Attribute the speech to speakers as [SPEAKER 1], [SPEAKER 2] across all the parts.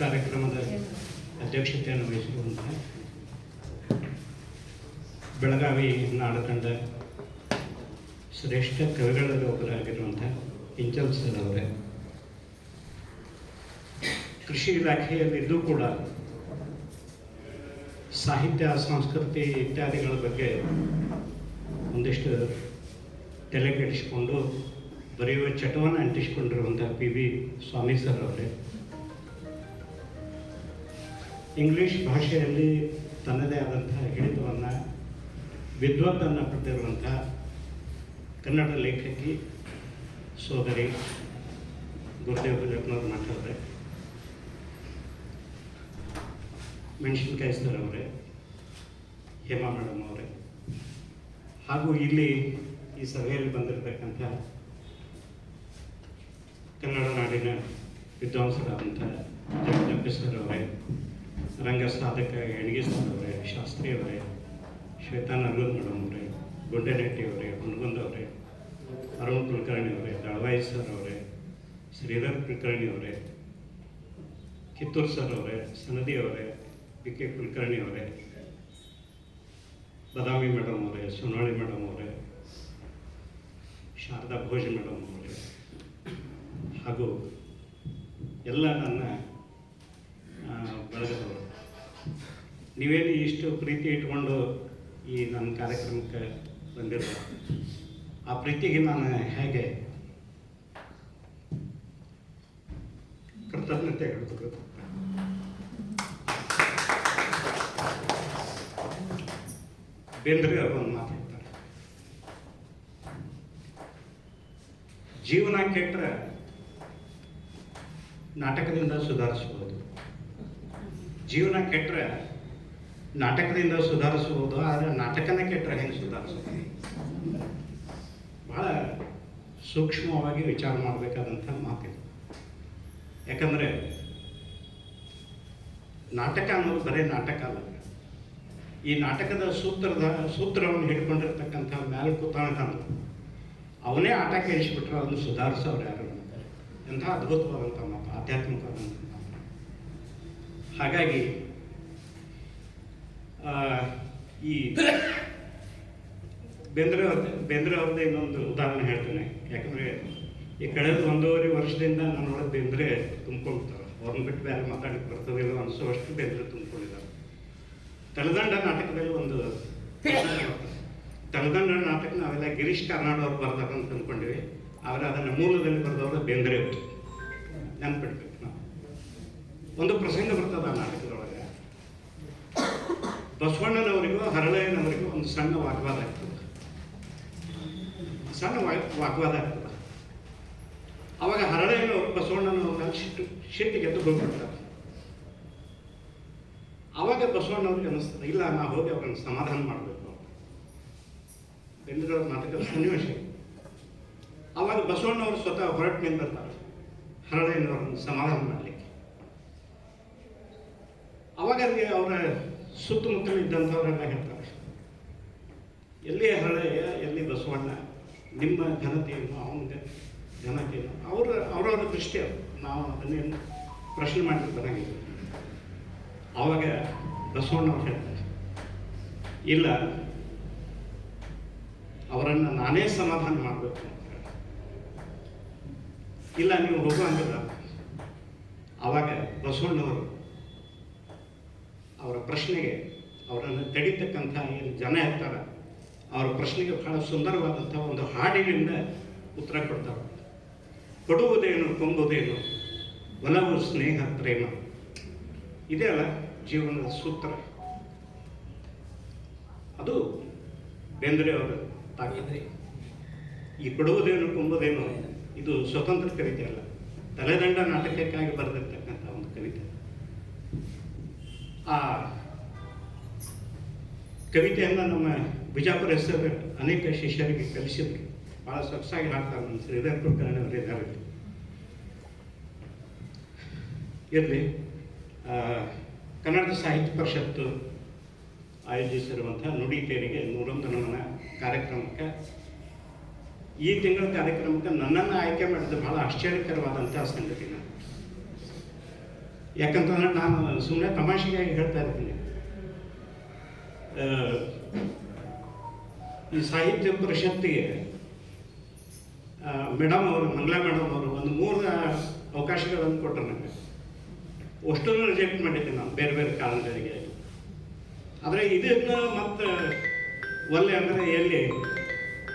[SPEAKER 1] ಕಾರ್ಯಕ್ರಮದ ಅಧ್ಯಕ್ಷತೆಯನ್ನು ವಹಿಸಿರುವಂತಹ ಬೆಳಗಾವಿ ನಾಡಕಂಡ ಶ್ರೇಷ್ಠ ಕವಿಗಳಲ್ಲಿ ಒಬ್ಬರಾಗಿರುವಂಥ ಇಂಚಲ್ ಸರ್ ಅವರೇ. ಕೃಷಿ ಇಲಾಖೆಯಲ್ಲಿದ್ದು ಕೂಡ ಸಾಹಿತ್ಯ, ಸಂಸ್ಕೃತಿ ಇತ್ಯಾದಿಗಳ ಬಗ್ಗೆ ಒಂದಿಷ್ಟು ತಲೆ ಕೆಡಿಸಿಕೊಂಡು ಬರೆಯುವ ಚಟವನ್ನು ಅಂಟಿಸಿಕೊಂಡಿರುವಂಥ ಪಿ ವಿ ಸ್ವಾಮಿ ಸರ್ ಅವರೇ. ಇಂಗ್ಲಿಷ್ ಭಾಷೆಯಲ್ಲಿ ತನ್ನದೇ ಆದಂಥ ಹಿಡಿತವನ್ನು, ವಿದ್ವತ್ತನ್ನು ಪಡೆದಿರುವಂಥ ಕನ್ನಡ ಲೇಖಕಿ ಸೋದರಿ ಗುರುದೇವ್ ಜಗನ್ನಾಥ್ ಮಾತಾಡಿದ್ರೆ. ಮೆಣಸಿನ್ಕಾಯಿ ಸರ್ ಅವರೇ, ಹೇಮಾ ಮೇಡಮ್ ಅವರೇ. ಹಾಗೂ ಇಲ್ಲಿ ಈ ಸಭೆಯಲ್ಲಿ ಬಂದಿರತಕ್ಕಂಥ ಕನ್ನಡ ನಾಡಿನ ವಿದ್ವಾಂಸರಾದಂಥ ಜಗದಪ್ಪ ಸರ್ ಅವರೇ. ರಂಗ ಸಾಧಕ ಹೆಣ್ಗಿ ಅವರೇ ಶಾಸ್ತ್ರಿ ಅವರೇ ಶ್ವೇತಾ ನರ್ಗೂರ್ ಮೇಡಮ್ ಅವರೇ ಗುಂಡೆನಟ್ಟಿ ಅವರೇ ಹುಣಗುಂದ ಅವರೇ ಅರುಣ್ ಕುಲಕರ್ಣಿ ಅವರೇ, ದಳವಾಯಿ ಸರ್ ಅವರೇ, ಶ್ರೀಧರ್ ಕುಲಕರ್ಣಿ ಅವರೇ, ಕಿತ್ತೂರು ಸರ್ ಅವರೇ, ಸನದಿ ಅವರೇ ಬಿ ಕೆ ಕುಲಕರ್ಣಿ ಅವರೇ, ಬದಾಮಿ ಮೇಡಮ್ ಅವರೇ, ಸೋನಾಳಿ ಮೇಡಮ್ ಅವರೇ, ಶಾರದಾ ಭೋಜ ಮೇಡಮ್ ಅವರೇ, ಹಾಗೂ ಎಲ್ಲ ನನ್ನ ನೀವೇನು ಇಷ್ಟು ಪ್ರೀತಿ ಇಟ್ಕೊಂಡು ಈ ನನ್ನ ಕಾರ್ಯಕ್ರಮಕ್ಕೆ ಬಂದಿರೋ ಆ ಪ್ರೀತಿಗೆ ನಾನು ಹೇಗೆ ಕೃತಜ್ಞತೆ ಹೇಳ್ಬೇಕು ಬೇಂದ್ರೆ ಅವರು ಒಂದು ಮಾತಾಡ್ತಾರೆ ಜೀವನ ಕೆಟ್ಟರೆ ನಾಟಕದಿಂದ ಸುಧಾರಿಸ್ಬೋದು ಜೀವನ ಕೆಟ್ಟರೆ ನಾಟಕದಿಂದ ಸುಧಾರಿಸ್ಬೋದು, ಆದರೆ ನಾಟಕನೇ ಕೆಟ್ಟರೆ ಹೆಂಗೆ ಸುಧಾರಿಸ್ಬೋದು? ಬಹಳ ಸೂಕ್ಷ್ಮವಾಗಿ ವಿಚಾರ ಮಾಡಬೇಕಾದಂಥ ಮಾತಿದೆ. ಯಾಕಂದರೆ ನಾಟಕ ಅನ್ನೋದು ಬರೀ ನಾಟಕ ಅಲ್ಲ. ಈ ನಾಟಕದ ಸೂತ್ರದ, ಸೂತ್ರವನ್ನು ಹಿಡ್ಕೊಂಡಿರ್ತಕ್ಕಂಥ ಮ್ಯಾಲ ಕೂತಾಣ ಅವನೇ ಆಟಕ್ಕೆ ಇಳಿಸ್ಬಿಟ್ರೆ ಅದನ್ನು ಸುಧಾರಿಸೋರು ಯಾರು ಎಂಥ ಅದ್ಭುತವಾದಂಥ ಮಾತು, ಆಧ್ಯಾತ್ಮಿಕವಾದಂಥ ಹಾಗಾಗಿ ಈ ಬೆಂದ್ರೆ ಬೆಂದ್ರೆ ಅವ್ರದ್ದು ಇನ್ನೊಂದು ಉದಾಹರಣೆ ಹೇಳ್ತೇನೆ. ಯಾಕಂದರೆ, ಈ ಕಳೆದ ಒಂದೂವರೆ ವರ್ಷದಿಂದ ನನ್ನೊಳಗೆ ಬೆಂದ್ರೆ ತುಂಬ್ಕೊಳ್ತಾರೆ ಅವ್ರನ್ನ ಬಿಟ್ಟು ಬೇರೆ ಮಾತಾಡಕ್ಕೆ ಬರ್ತದಿಲ್ಲ ಅನಿಸುವಷ್ಟು ಬೆಂದ್ರೆ ತುಂಬ್ಕೊಂಡಿದ್ದಾರೆ ತಲೆದಂಡ ನಾಟಕದಲ್ಲಿ ಒಂದು ತಲೆದಂಡ ನಾಟಕ ನಾವೆಲ್ಲ ಗಿರೀಶ್ ಕಾರ್ನಾಡ್ ಅವ್ರು ಬರ್ದಾರ ಅಂತ ಅಂದ್ಕೊಂಡಿವಿ. ಆದರೆ ಅದನ್ನು ಮೂಲದಲ್ಲಿ ಬರೆದವರು ಬೆಂದ್ರೆ ನೆನ್ಪಿಡ್ಬೇಕು. ಒಂದು ಪ್ರಸಂಗ ಬರ್ತದೆ ಆ ನಾಟಕದೊಳಗೆ. ಬಸವಣ್ಣನವರಿಗೂ ಹರಳಯ್ಯನವರಿಗೂ ಒಂದು ಸಣ್ಣ ವಾಗ್ವಾದ ಆಗ್ತದೆ ಸಣ್ಣ ವಾಗ್ವಾದ ಆಗ್ತದೆ ಅವಾಗ ಹರಳಯ್ಯನವರು ಬಸವಣ್ಣನವ್ರನ್ನ ಸಿಟ್ಟು ಗೆದ್ದು ಹೋಗ್ಬಿಡ್ತಾರೆ. ಅವಾಗ ಬಸವಣ್ಣವ್ರಿಗೆ ಅನಿಸ್ತದೆ ಇಲ್ಲ ನಾ ಹೋಗಿ ಅವ್ರನ್ನ ಸಮಾಧಾನ ಮಾಡಬೇಕು ಬೆಂಗಳೂರು ನಾಟಕದ ಸನ್ನಿವೇಶ ಅವಾಗ ಬಸವಣ್ಣವರು ಸ್ವತಃ ಹೊರಟು ನಿಂದಿರ್ತಾರೆ ಹರಳಯ್ಯನವ್ರನ್ನ ಸಮಾಧಾನ ಮಾಡಲಿಕ್ಕೆ. ಅವಾಗ ಅಲ್ಲಿ ಅವರ ಸುತ್ತಮುತ್ತಲು ಇದ್ದಂಥವರೆಲ್ಲ ಹೇಳ್ತಾರೆ. ಎಲ್ಲಿ ಹಳೆಯ ಎಲ್ಲಿ ಬಸವಣ್ಣ, ನಿಮ್ಮ ಘನತೆಯನ್ನು ಅವನ ಘನತೆಯನ್ನು, ಅವ್ರ, ಅವರವರ ದೃಷ್ಟಿ ನಾವು ಅದನ್ನೇನು ಪ್ರಶ್ನೆ ಮಾಡಲಿಕ್ಕೆ ಬರಂಗಿಲ್ಲ ಬಸವಣ್ಣ ಅವ್ರು ಹೇಳ್ತಾರೆ, ಇಲ್ಲ, ಅವರನ್ನು ನಾನೇ ಸಮಾಧಾನ ಮಾಡಬೇಕು ಅಂತ. ಇಲ್ಲ, ನೀವು ಹೋಗುವಂಗಿಲ್ಲ ಆವಾಗ ಬಸವಣ್ಣವರು ಅವರ ಪ್ರಶ್ನೆಗೆ ಅವರನ್ನು ತಡೀತಕ್ಕಂಥ ಏನು ಜನ ಇರ್ತಾರೆ ಅವರ ಪ್ರಶ್ನೆಗೆ ಬಹಳ ಸುಂದರವಾದಂಥ ಒಂದು ಹಾಡಿನಿಂದ ಉತ್ತರ ಕೊಡ್ತಾರೆ. ಕೊಡುವುದೇನು ಕೊಂಬುದೇನು ಬಲವು ಸ್ನೇಹ ಪ್ರೇಮ. ಇದೇ ಅಲ್ಲ ಜೀವನದ ಸೂತ್ರ. ಅದು ಬೇಂದ್ರೆ ಅವರು ತಾಗಿದ್ರೆ ಈ ಕೊಡುವುದೇನು ಕೊಂಬುದೇನು ಇದು ಸ್ವತಂತ್ರ ಕವಿತೆ ಅಲ್ಲ. ತಲೆದಂಡ ನಾಟಕಕ್ಕಾಗಿ ಬರೆದಿರ್ತಕ್ಕಂಥ ಒಂದು ಕವಿತೆ. ಆ, ಕವಿತೆಯನ್ನು ನಮ್ಮ ಬಿಜಾಪುರ ಹೆಸರು ಅನೇಕ ಶಿಷ್ಯರಿಗೆ ಕಲಿಸಿದ್ರು. ಭಾಳ ಸೊಗಸಾಗಿ ಹಾಡ್ತಾರೆ ನಮ್ಮ ಶ್ರೀಧರ್ ಕುಲಕರ್ಣಿ ಇರಲಿ. ಕನ್ನಡ ಸಾಹಿತ್ಯ ಪರಿಷತ್ತು ಆಯೋಜಿಸಿರುವಂಥ ನುಡಿ ತೇರಿಗೆ ನೂರೊಂದು ನಮನ ಕಾರ್ಯಕ್ರಮಕ್ಕೆ ಈ ತಿಂಗಳ ಕಾರ್ಯಕ್ರಮಕ್ಕೆ ನನ್ನನ್ನು ಆಯ್ಕೆ ಮಾಡಿದ ಬಹಳ ಆಶ್ಚರ್ಯಕರವಾದಂಥ ಸಂಗತಿ. ನಾನು ಯಾಕಂತಂದ್ರೆ ನಾನು ಸುಮ್ಮನೆ ತಮಾಷೆಗಾಗಿ ಹೇಳ್ತಾ ಆ, ಈ ಸಾಹಿತ್ಯ ಪರಿಷತ್ತಿಗೆ ಮೇಡಮ್ ಅವರು ಮಂಗ್ಲಾ ಮೇಡಮ್ ಅವರು ಒಂದು ಮೂರು ಅವಕಾಶಗಳನ್ನು ಕೊಟ್ಟರು ನನಗೆ. ಅಷ್ಟನ್ನು ರಿಜೆಕ್ಟ್ ಮಾಡಿದ್ದೆ ನಾನು ಬೇರೆ ಬೇರೆ ಕಾರಣಗಳಿಗೆ. ಆದರೆ ಇದನ್ನು ಮತ್ತೆ ಒಲ್ಲೆ ಅಂದರೆ ಎಲ್ಲಿ?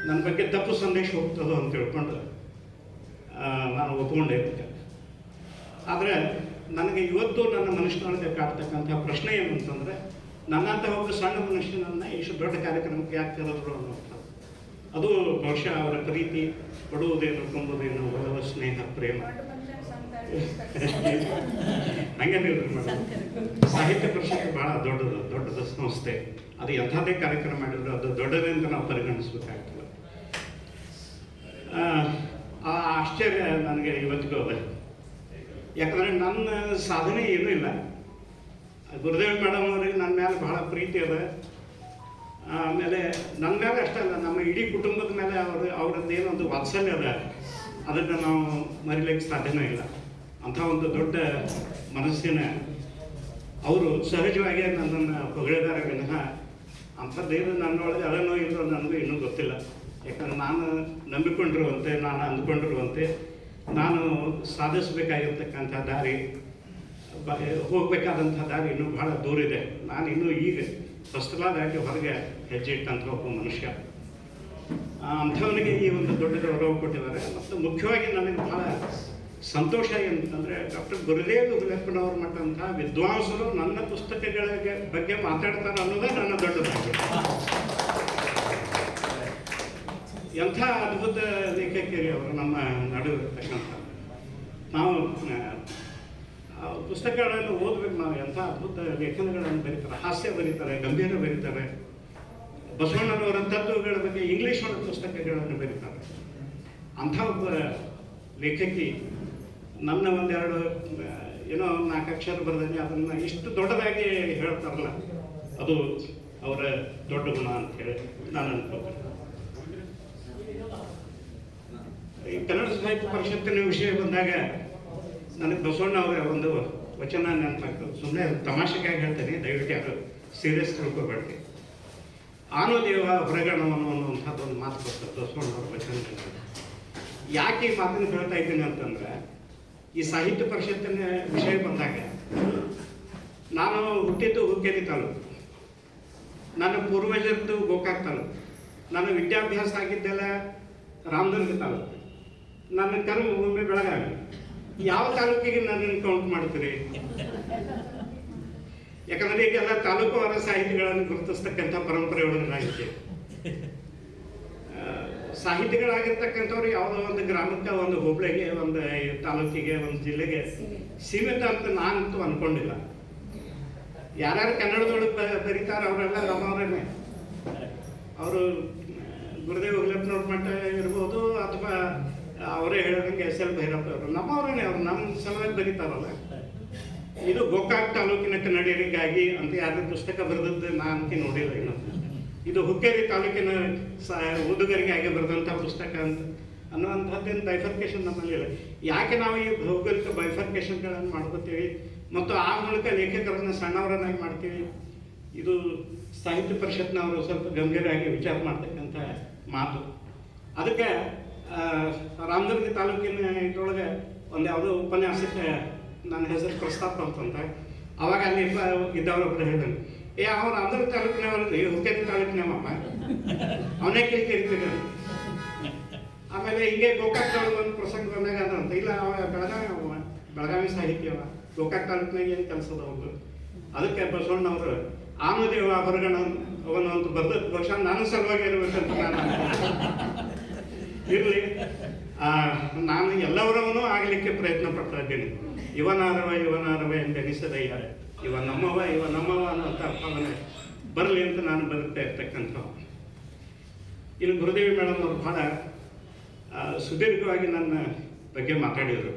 [SPEAKER 1] ನನ್ನ ಬಗ್ಗೆ ತಪ್ಪು ಸಂದೇಶ ಹೋಗ್ತದೋ ಅಂತ ತಿಳ್ಕೊಂಡು ನಾನು ಒಪ್ಕೊಂಡೆ ಆದರೆ ನನಗೆ ಇವತ್ತು ನನ್ನ ಮನುಷ್ಯನೊಳಗೆ ಕಾಡ್ತಕ್ಕಂಥ ಪ್ರಶ್ನೆ ಏನು ಅಂತಂದರೆ ನನ್ನಂಥ ಒಬ್ಬ ಸಣ್ಣ ಮನುಷ್ಯನನ್ನ ಇಷ್ಟು ದೊಡ್ಡ ಕಾರ್ಯಕ್ರಮಕ್ಕೆ ಯಾಕೆ ಕರೆದ್ರು ಅನ್ನೋಂಥದ್ದು ಅದು ಬಹುಶಃ ಅವರ ಪ್ರೀತಿ ಕೊಡುವುದೇನು ತುಂಬುವುದೇನು ಒಲವ, ಸ್ನೇಹ, ಪ್ರೇಮ. ಮೇಡಮ್. ಸಾಹಿತ್ಯ ಪರಿಷತ್ ಬಹಳ ದೊಡ್ಡದು, ದೊಡ್ಡದ ಸಂಸ್ಥೆ. ಅದು ಎಂಥದೇ ಕಾರ್ಯಕ್ರಮ ಮಾಡಿದ್ರು ಅದು ದೊಡ್ಡದೇ ನಾವು ಪರಿಗಣಿಸ್ಬೇಕಾಗ್ತದೆ. ಆ ಆಶ್ಚರ್ಯ ನನಗೆ ಇವತ್ತಿಗೂ ಅದ ಯಾಕಂದರೆ ನನ್ನ ಸಾಧನೆ ಏನೂ ಇಲ್ಲ. ಗುರುದೇವ್ ಮೇಡಮ್ ಅವರಿಗೆ ನನ್ನ ಮೇಲೆ ಬಹಳ ಪ್ರೀತಿ ಅದ. ಆಮೇಲೆ ನನ್ನ ಮೇಲೆ ಅಷ್ಟೇ ಅಲ್ಲ, ನಮ್ಮ ಇಡೀ ಕುಟುಂಬದ ಮೇಲೆ ಅವರು, ಅವ್ರದ್ದು ಏನೊಂದು ವಾತ್ಸಲ್ಯ ಅದ. ಅದನ್ನು ನಾವು ಮರಿಲಿಕ್ಕೆ ಸಾಧ್ಯನೇ ಇಲ್ಲ. ಅಂಥ ಒಂದು ದೊಡ್ಡ ಮನಸ್ಸಿನ ಅವರು ಸಹಜವಾಗಿ ನನ್ನನ್ನು ಹೊಗಳಿದ್ದಾರೆ ವಿನಃ ಅಂಥದ್ದೇನು ನನ್ನೊಳಗೆ ಅದನ್ನೋ ಇಲ್ಲೋ ನನಗೂ ಇನ್ನೂ ಗೊತ್ತಿಲ್ಲ. ಯಾಕಂದ್ರೆ ನಾನು ನಂಬಿಕೊಂಡಿರುವಂತೆ, ನಾನು ಅಂದ್ಕೊಂಡಿರುವಂತೆ ನಾನು ಸಾಧಿಸಬೇಕಾಗಿರ್ತಕ್ಕಂಥ ದಾರಿ ಹೋಗ್ಬೇಕಾದಂಥ ದಾರಿ ಇನ್ನೂ ಬಹಳ ದೂರ ಇದೆ. ನಾನು ಇನ್ನೂ ಈಗ ದಾಟಿ ಹೊರಗೆ ಹೆಜ್ಜೆ ಇಟ್ಟಂಥ ಒಬ್ಬ ಮನುಷ್ಯ. ಅಂಥವನಿಗೆ ಈ ಒಂದು ದೊಡ್ಡ ಗೌರವ ಕೊಟ್ಟಿದ್ದಾರೆ. ಮತ್ತು ಮುಖ್ಯವಾಗಿ ನನಗೆ ಬಹಳ ಸಂತೋಷ ಏನಂತಂದರೆ ಡಾಕ್ಟರ್ ಗುರುದೇವ್ ಹುಲಿಯಪ್ಪನವ್ರ ಮಟ್ಟಂಥ ವಿದ್ವಾಂಸರು ನನ್ನ ಪುಸ್ತಕಗಳ ಬಗ್ಗೆ ಮಾತಾಡ್ತಾರೆ ಅನ್ನೋದೇ ನನ್ನ ದೊಡ್ಡ ಭಾಗ್ಯ. ಎಂಥ ಅದ್ಭುತ ಲೇಖಕಿಯರಿ ಅವರು ನಮ್ಮ ನಡುವೆ ಇರ್ತಕ್ಕಂಥ ನಾವು ಪುಸ್ತಕಗಳನ್ನು ಓದ್ಬೇಕು ನಾವು ಎಂಥ ಅದ್ಭುತ ಲೇಖನಗಳನ್ನು ಬರೀತಾರೆ, ಹಾಸ್ಯ ಬರೀತಾರೆ, ಗಂಭೀರ ಬರೀತಾರೆ. ಬಸವಣ್ಣನವರ ತತ್ವಗಳ ಬಗ್ಗೆ ಇಂಗ್ಲೀಷ್ ಒಳಗೆ ಪುಸ್ತಕಗಳನ್ನು ಬರೀತಾರೆ. ಅಂಥ ಒಬ್ಬ ಲೇಖಕಿ ನನ್ನ ಒಂದೆರಡು ಏನೋ ನಾಲ್ಕು ಅಕ್ಷರ ಬರೆದಂಗೆ ಅದನ್ನು ಇಷ್ಟು ದೊಡ್ಡದಾಗಿ ಹೇಳ್ತಾರಲ್ಲ, ಅದು ಅವರ ದೊಡ್ಡ ಗುಣ ಅಂತ ಹೇಳಿ ನಾನು ಅನ್ಕೋತೀನಿ ಈ ಕನ್ನಡ ಸಾಹಿತ್ಯ ಪರಿಷತ್ತಿನ ವಿಷಯ ಬಂದಾಗ ನನಗೆ ಬಸವಣ್ಣ ಅವರ ಒಂದು ವಚನ ನೆನಪಾಗ್ತದೆ ಸುಮ್ಮನೆ ತಮಾಷೆಗಾಗಿ ಹೇಳ್ತೇನೆ, ದಯವಿಟ್ಟು ಯಾರು ಸೀರಿಯಸ್ ತಿಳ್ಕೊಬೇಡ್ರಿ ಆನು ದೇವ ಹೊರಗಣವನು ಅನ್ನುವಂಥದ್ದು ಒಂದು ಮಾತು ಬರ್ತದೆ ಬಸವಣ್ಣ ಅವರ ವಚನ ಯಾಕೆ ಈ ಮಾತನ್ನು ಹೇಳ್ತಾ ಇದ್ದೀನಿ ಅಂತಂದ್ರೆ, ಈ ಸಾಹಿತ್ಯ ಪರಿಷತ್ತಿನ ವಿಷಯ ಬಂದಾಗ ನಾನು ಹುಟ್ಟಿದ್ದು ಹುಕ್ಕೇರಿ ತಾಲೂಕು. ನನ್ನ ಪೂರ್ವಜರದ್ದು ಗೋಕಾಕ್ ತಾಲೂಕು. ನನ್ನ ವಿದ್ಯಾಭ್ಯಾಸ ಆಗಿದ್ದೆಲ್ಲ ರಾಮದುರ್ಗ ತಾಲೂಕು. ನನ್ನ ಕರ್ಮಭೂಮಿ ಬೆಳಗಾವಿ ಯಾವ ತಾಲೂಕಿಗೆ ನನ್ನನ್ನು ಕೌಂಟ್ ಮಾಡ್ತೀರಿ? ಯಾಕಂದ್ರೆ ಈಗೆಲ್ಲ ಅವರ ಸಾಹಿತಿಗಳನ್ನು ಗುರುತಿಸ್ತಕ್ಕಂಥ ಪರಂಪರೆ ಒಳಗೆ ನಾವಿದ್ದೇವೆ ಆ, ಸಾಹಿತಿಗಳಾಗಿರ್ತಕ್ಕಂಥವ್ರು ಯಾವುದೋ ಒಂದು ಗ್ರಾಮಕ್ಕೆ ಒಂದು ಹೋಬಳಿಗೆ ಒಂದು ತಾಲೂಕಿಗೆ ಒಂದು ಜಿಲ್ಲೆಗೆ ಸೀಮಿತ ಅಂತ ನಾನಂತೂ ಅನ್ಕೊಂಡಿಲ್ಲ. ಯಾರ್ಯಾರು ಕನ್ನಡದೊಳಗೆ ಬರೀತಾರೆ ಅವರೆಲ್ಲ ನಮ್ಮವರೇನೆ. ಅವರು ಗುರುದೇವ್ ಹುಲಿಯಪ್ಪನವ್ರ ಮಟ್ಟ ಇರ್ಬೋದು ಅಥವಾ ಅವರೇ ಹೇಳಿದಂಗೆ ಎಸ್ ಎಲ್ ಭೈರಪ್ಪ ಅವರು. ನಮ್ಮವರೇ ಅವ್ರು ನಮ್ಮ ಸಲುವಾಗಿ ಬರೀತಾರಲ್ಲ. ಇದು ಗೋಕಾಕ್ ತಾಲೂಕಿನ ಕನ್ನಡಿಗರಿಗಾಗಿ ಅಂತ ಯಾರು ಪುಸ್ತಕ ಬರೆದದ್ದು ನಾನು ಅಂತ ನೋಡಿಲ್ಲ ಇನ್ನು ಇದು ಹುಕ್ಕೇರಿ ತಾಲೂಕಿನ ಸ, ಓದುಗರಿಗಾಗಿ ಬರೆದಂಥ ಪುಸ್ತಕ ಅಂತ ಅನ್ನುವಂಥದ್ದೇನು ಬೈಫರ್ಕೇಶನ್ ನಮ್ಮಲ್ಲಿ ಇಲ್ಲ. ಯಾಕೆ ನಾವು ಈ ಭೌಗೋಳಿಕ ಬೈಫರ್ಕೇಶನ್ಗಳನ್ನು ಮಾಡ್ಕೋತೀವಿ? ಮತ್ತು ಆ ಮೂಲಕ ಲೇಖಕರನ್ನು ಸಣ್ಣವರನ್ನಾಗಿ ಮಾಡ್ತೀವಿ? ಇದು ಸಾಹಿತ್ಯ ಪರಿಷತ್ನವರು ಸ್ವಲ್ಪ ಗಂಭೀರವಾಗಿ ವಿಚಾರ ಮಾಡ್ತಕ್ಕಂಥ ಮಾತು. ಅದಕ್ಕೆ ರಾಮದುರ್ಗ ತಾಲೂಕಿನ ಇದ್ರೊಳಗೆ ಒಂದು ಯಾವುದೋ ಉಪನ್ಯಾಸಕ್ಕೆ ನನ್ನ ಹೆಸರು ಪ್ರಸ್ತಾಪ ಅಂತ ಅವಾಗ ಅಲ್ಲಿ ಇದ್ದವರು ಒಬ್ಬರು ಹೇಳಿದ್ರು, ಏ, ಅವ್ರು ರಾಮದುರ್ಗ ತಾಲೂಕಿನವ್ರದ್ದು ಹುಕ್ಕೇರಿ ತಾಲೂಕಿನವಪ್ಪ ಅವನೇ ಕೇಳಿ ಕೇಳ್ತಿದ್ರು. ಆಮೇಲೆ ಹಿಂಗೆ ಗೋಕಾಕ್ ತಾಲೂಕು ಒಂದು ಪ್ರಸಂಗ ಬಂದಾಗ ಅದಂತ, ಇಲ್ಲ, ಅವ ಬೆಳಗಾವಿ ಅವ ಬೆಳಗಾವಿ ಸಾಹಿತ್ಯವ ಗೋಕಾಕ್ ತಾಲೂಕಿನಾಗ ಏನು ಕೆಲಸದ ಅವರು ಅದಕ್ಕೆ ಬಸವಣ್ಣವರು ಆಮದೇವ ಹೊರಗಣ, ಅವನು ಅಂತ ಬದ್ಧ ಬಹುಶಃ ನಾನು ಸಲುವಾಗಿ ಇರಬೇಕಂತ ನಾನು ಇರಲಿ. ನಾನು ಎಲ್ಲವರವನು ಆಗಲಿಕ್ಕೆ ಪ್ರಯತ್ನ ಪಡ್ತಾ ಇದ್ದೀನಿ. ಇವನಾರವ ಇವನಾರವ ಎಂದೆನಿಸದಯ್ಯ ಇವ ನಮ್ಮವ ಇವ ನಮ್ಮವ ಅನ್ನೋಂಥ ಭಾವನೆ ಬರಲಿ ಅಂತ ನಾನು ಬದುಕ್ತಾ ಇರ್ತಕ್ಕಂಥ ಇನ್ನು ಗುರುದೇವಿ ಮೇಡಮ್ ಅವರು ಬಹಳ ಸುದೀರ್ಘವಾಗಿ ನನ್ನ ಬಗ್ಗೆ ಮಾತಾಡಿದರು.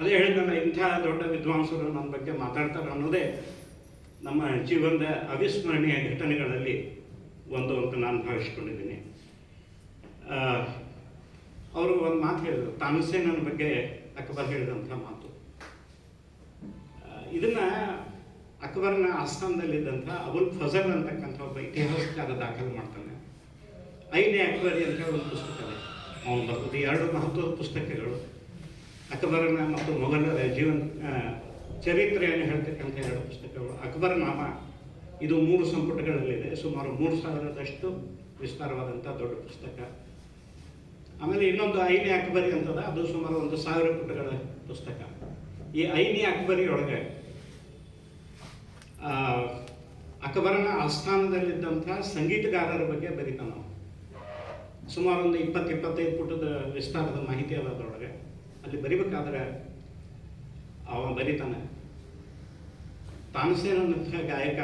[SPEAKER 1] ಅದೇ ಹೇಳಿದ್ನಲ್ಲ ಇಂಥ ದೊಡ್ಡ ವಿದ್ವಾಂಸರು ನನ್ನ ಬಗ್ಗೆ ಮಾತಾಡ್ತಾರೆ ಅನ್ನೋದೇ ನಮ್ಮ ಜೀವನದ ಅವಿಸ್ಮರಣೀಯ ಘಟನೆಗಳಲ್ಲಿ ಒಂದು ಅಂತ ನಾನು ಭಾವಿಸ್ಕೊಂಡಿದ್ದೀನಿ. ಅವರು ಒಂದು ಮಾತು ಹೇಳಿದರು. ತಾನುಸೇನನ ಬಗ್ಗೆ ಅಕ್ಬರ್ ಹೇಳಿದಂಥ ಮಾತು. ಇದನ್ನ ಅಕ್ಬರ್ನ ಆಸ್ಥಾನದಲ್ಲಿದ್ದಂಥ ಅಬುಲ್ ಫಜಲ್ ಅಂತಕ್ಕಂಥ ಒಬ್ಬ ಇತಿಹಾಸಕಾರ ದಾಖಲೆ ಮಾಡ್ತಾನೆ. ಐನೇ ಅಕ್ಬರಿ ಅಂತ ಹೇಳಿ ಒಂದು ಪುಸ್ತಕ ಇದೆ. ಅವನು ಬರ್ತದೆ ಎರಡು ಮಹತ್ವದ ಪುಸ್ತಕಗಳು. ಅಕ್ಬರನ ಮತ್ತು ಮೊಘಲರ ಜೀವನ ಚರಿತ್ರೆಯನ್ನು ಹೇಳ್ತಕ್ಕಂಥ ಎರಡು ಪುಸ್ತಕಗಳು. ಅಕ್ಬರ್ ನಾಮ ಇದು ಮೂರು ಸಂಪುಟಗಳಲ್ಲಿದೆ. ಸುಮಾರು ಮೂರು ಸಾವಿರದಷ್ಟು ವಿಸ್ತಾರವಾದಂಥ ದೊಡ್ಡ ಪುಸ್ತಕ. ಆಮೇಲೆ ಇನ್ನೊಂದು ಐನಿ ಅಕ್ಬರಿ ಅಂತದ ಅದು ಸುಮಾರು ಒಂದು ಸಾವಿರ ಪುಟಗಳ ಪುಸ್ತಕ. ಈ ಐನಿ ಅಕ್ಬರಿ ಒಳಗೆ ಆ, ಅಕ್ಬರನ ಆಸ್ಥಾನದಲ್ಲಿದ್ದಂಥ ಸಂಗೀತಗಾರರ ಬಗ್ಗೆ ಬರೀತಾನ ನಾವು ಸುಮಾರು ಒಂದು ಇಪ್ಪತ್ತು ಇಪ್ಪತ್ತೈದು ಪುಟದ ವಿಸ್ತಾರದ ಮಾಹಿತಿ ಅದ ಅದರೊಳಗೆ. ಅಲ್ಲಿ ಬರಿಬೇಕಾದ್ರೆ ಅವ ಬರೀತಾನೆ. ತಾನಸೇನ ಗಾಯಕ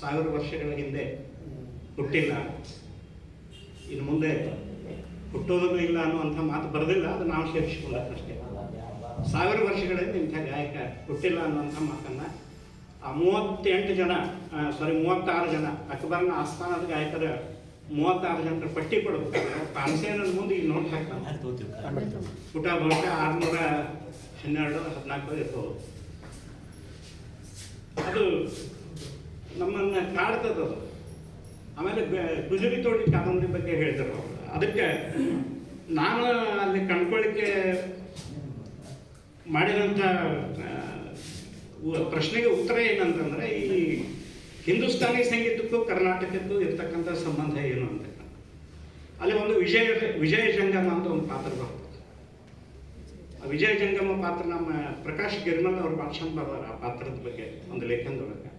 [SPEAKER 1] ಸಾವಿರ ವರ್ಷಗಳ ಹಿಂದೆ ಹುಟ್ಟಿಲ್ಲ. ಇನ್ನು ಮುಂದೆ ಹುಟ್ಟೋದೂ ಇಲ್ಲ ಅನ್ನುವಂಥ ಮಾತು ಬರೋದಿಲ್ಲ ಅದು ನಾವು ಸೇರಿಸಿಕೊಂಡಷ್ಟೇ ಸಾವಿರ ವರ್ಷಗಳಿಂದ ಇಂಥ ಗಾಯಕ ಹುಟ್ಟಿಲ್ಲ ಅನ್ನುವಂಥ ಮಾತನ್ನು ಆ ಮೂವತ್ತೆಂಟು ಜನ ಸಾರಿ ಮೂವತ್ತಾರು ಜನ ಅಕ್ಬರ್ನ ಆಸ್ಥಾನದ ಗಾಯಕರ ಮೂವತ್ತಾರು ಜನರ ಪಟ್ಟಿ ಕೊಡಬೇಕಾದ್ರೆ ತಾನಸೇನ ಮುಂದೆ ಈಗ ನೋಟ್ ಹಾಕ್ತಾನೆ ಪುಟ ಬಹುಶಃ ಆರುನೂರ ಹನ್ನೆರಡು ಹದಿನಾಲ್ಕು ಇರ್ಬೋದು. ಅದು ನಮ್ಮನ್ನು ಕಾಡ್ತದ ಅದು. ಆಮೇಲೆ ಗುಜರಿ ತೋಡಿ ಕಾದಂಬರಿ ಬಗ್ಗೆ ಹೇಳ್ತಾರೆ ಅವರು ಅದಕ್ಕೆ ನಾನು ಅಲ್ಲಿ ಕಂಡ್ಕೊಳ್ಳಿಕ್ಕೆ ಮಾಡಿದಂಥ ಪ್ರಶ್ನೆಗೆ ಉತ್ತರ ಏನಂತಂದರೆ ಈ ಹಿಂದೂಸ್ತಾನಿ ಸಂಗೀತಕ್ಕೂ ಕರ್ನಾಟಕಕ್ಕೂ ಇರ್ತಕ್ಕಂಥ ಸಂಬಂಧ ಏನು ಅಂತ. ಅಲ್ಲಿ ಒಂದು ವಿಜಯ ವಿಜಯ ಜಂಗಮ ಅಂತ ಒಂದು ಪಾತ್ರ ಬರ್ತದೆ. ಆ ವಿಜಯ ಜಂಗಮ ಪಾತ್ರ ನಮ್ಮ ಪ್ರಕಾಶ್ ಗಿರ್ಮಲ್ ಅವ್ರ ಭಾಷಣ ಬರ್ದಾರ ಆ ಪಾತ್ರದ ಬಗ್ಗೆ ಒಂದು ಲೇಖನದೊಳಗೆ.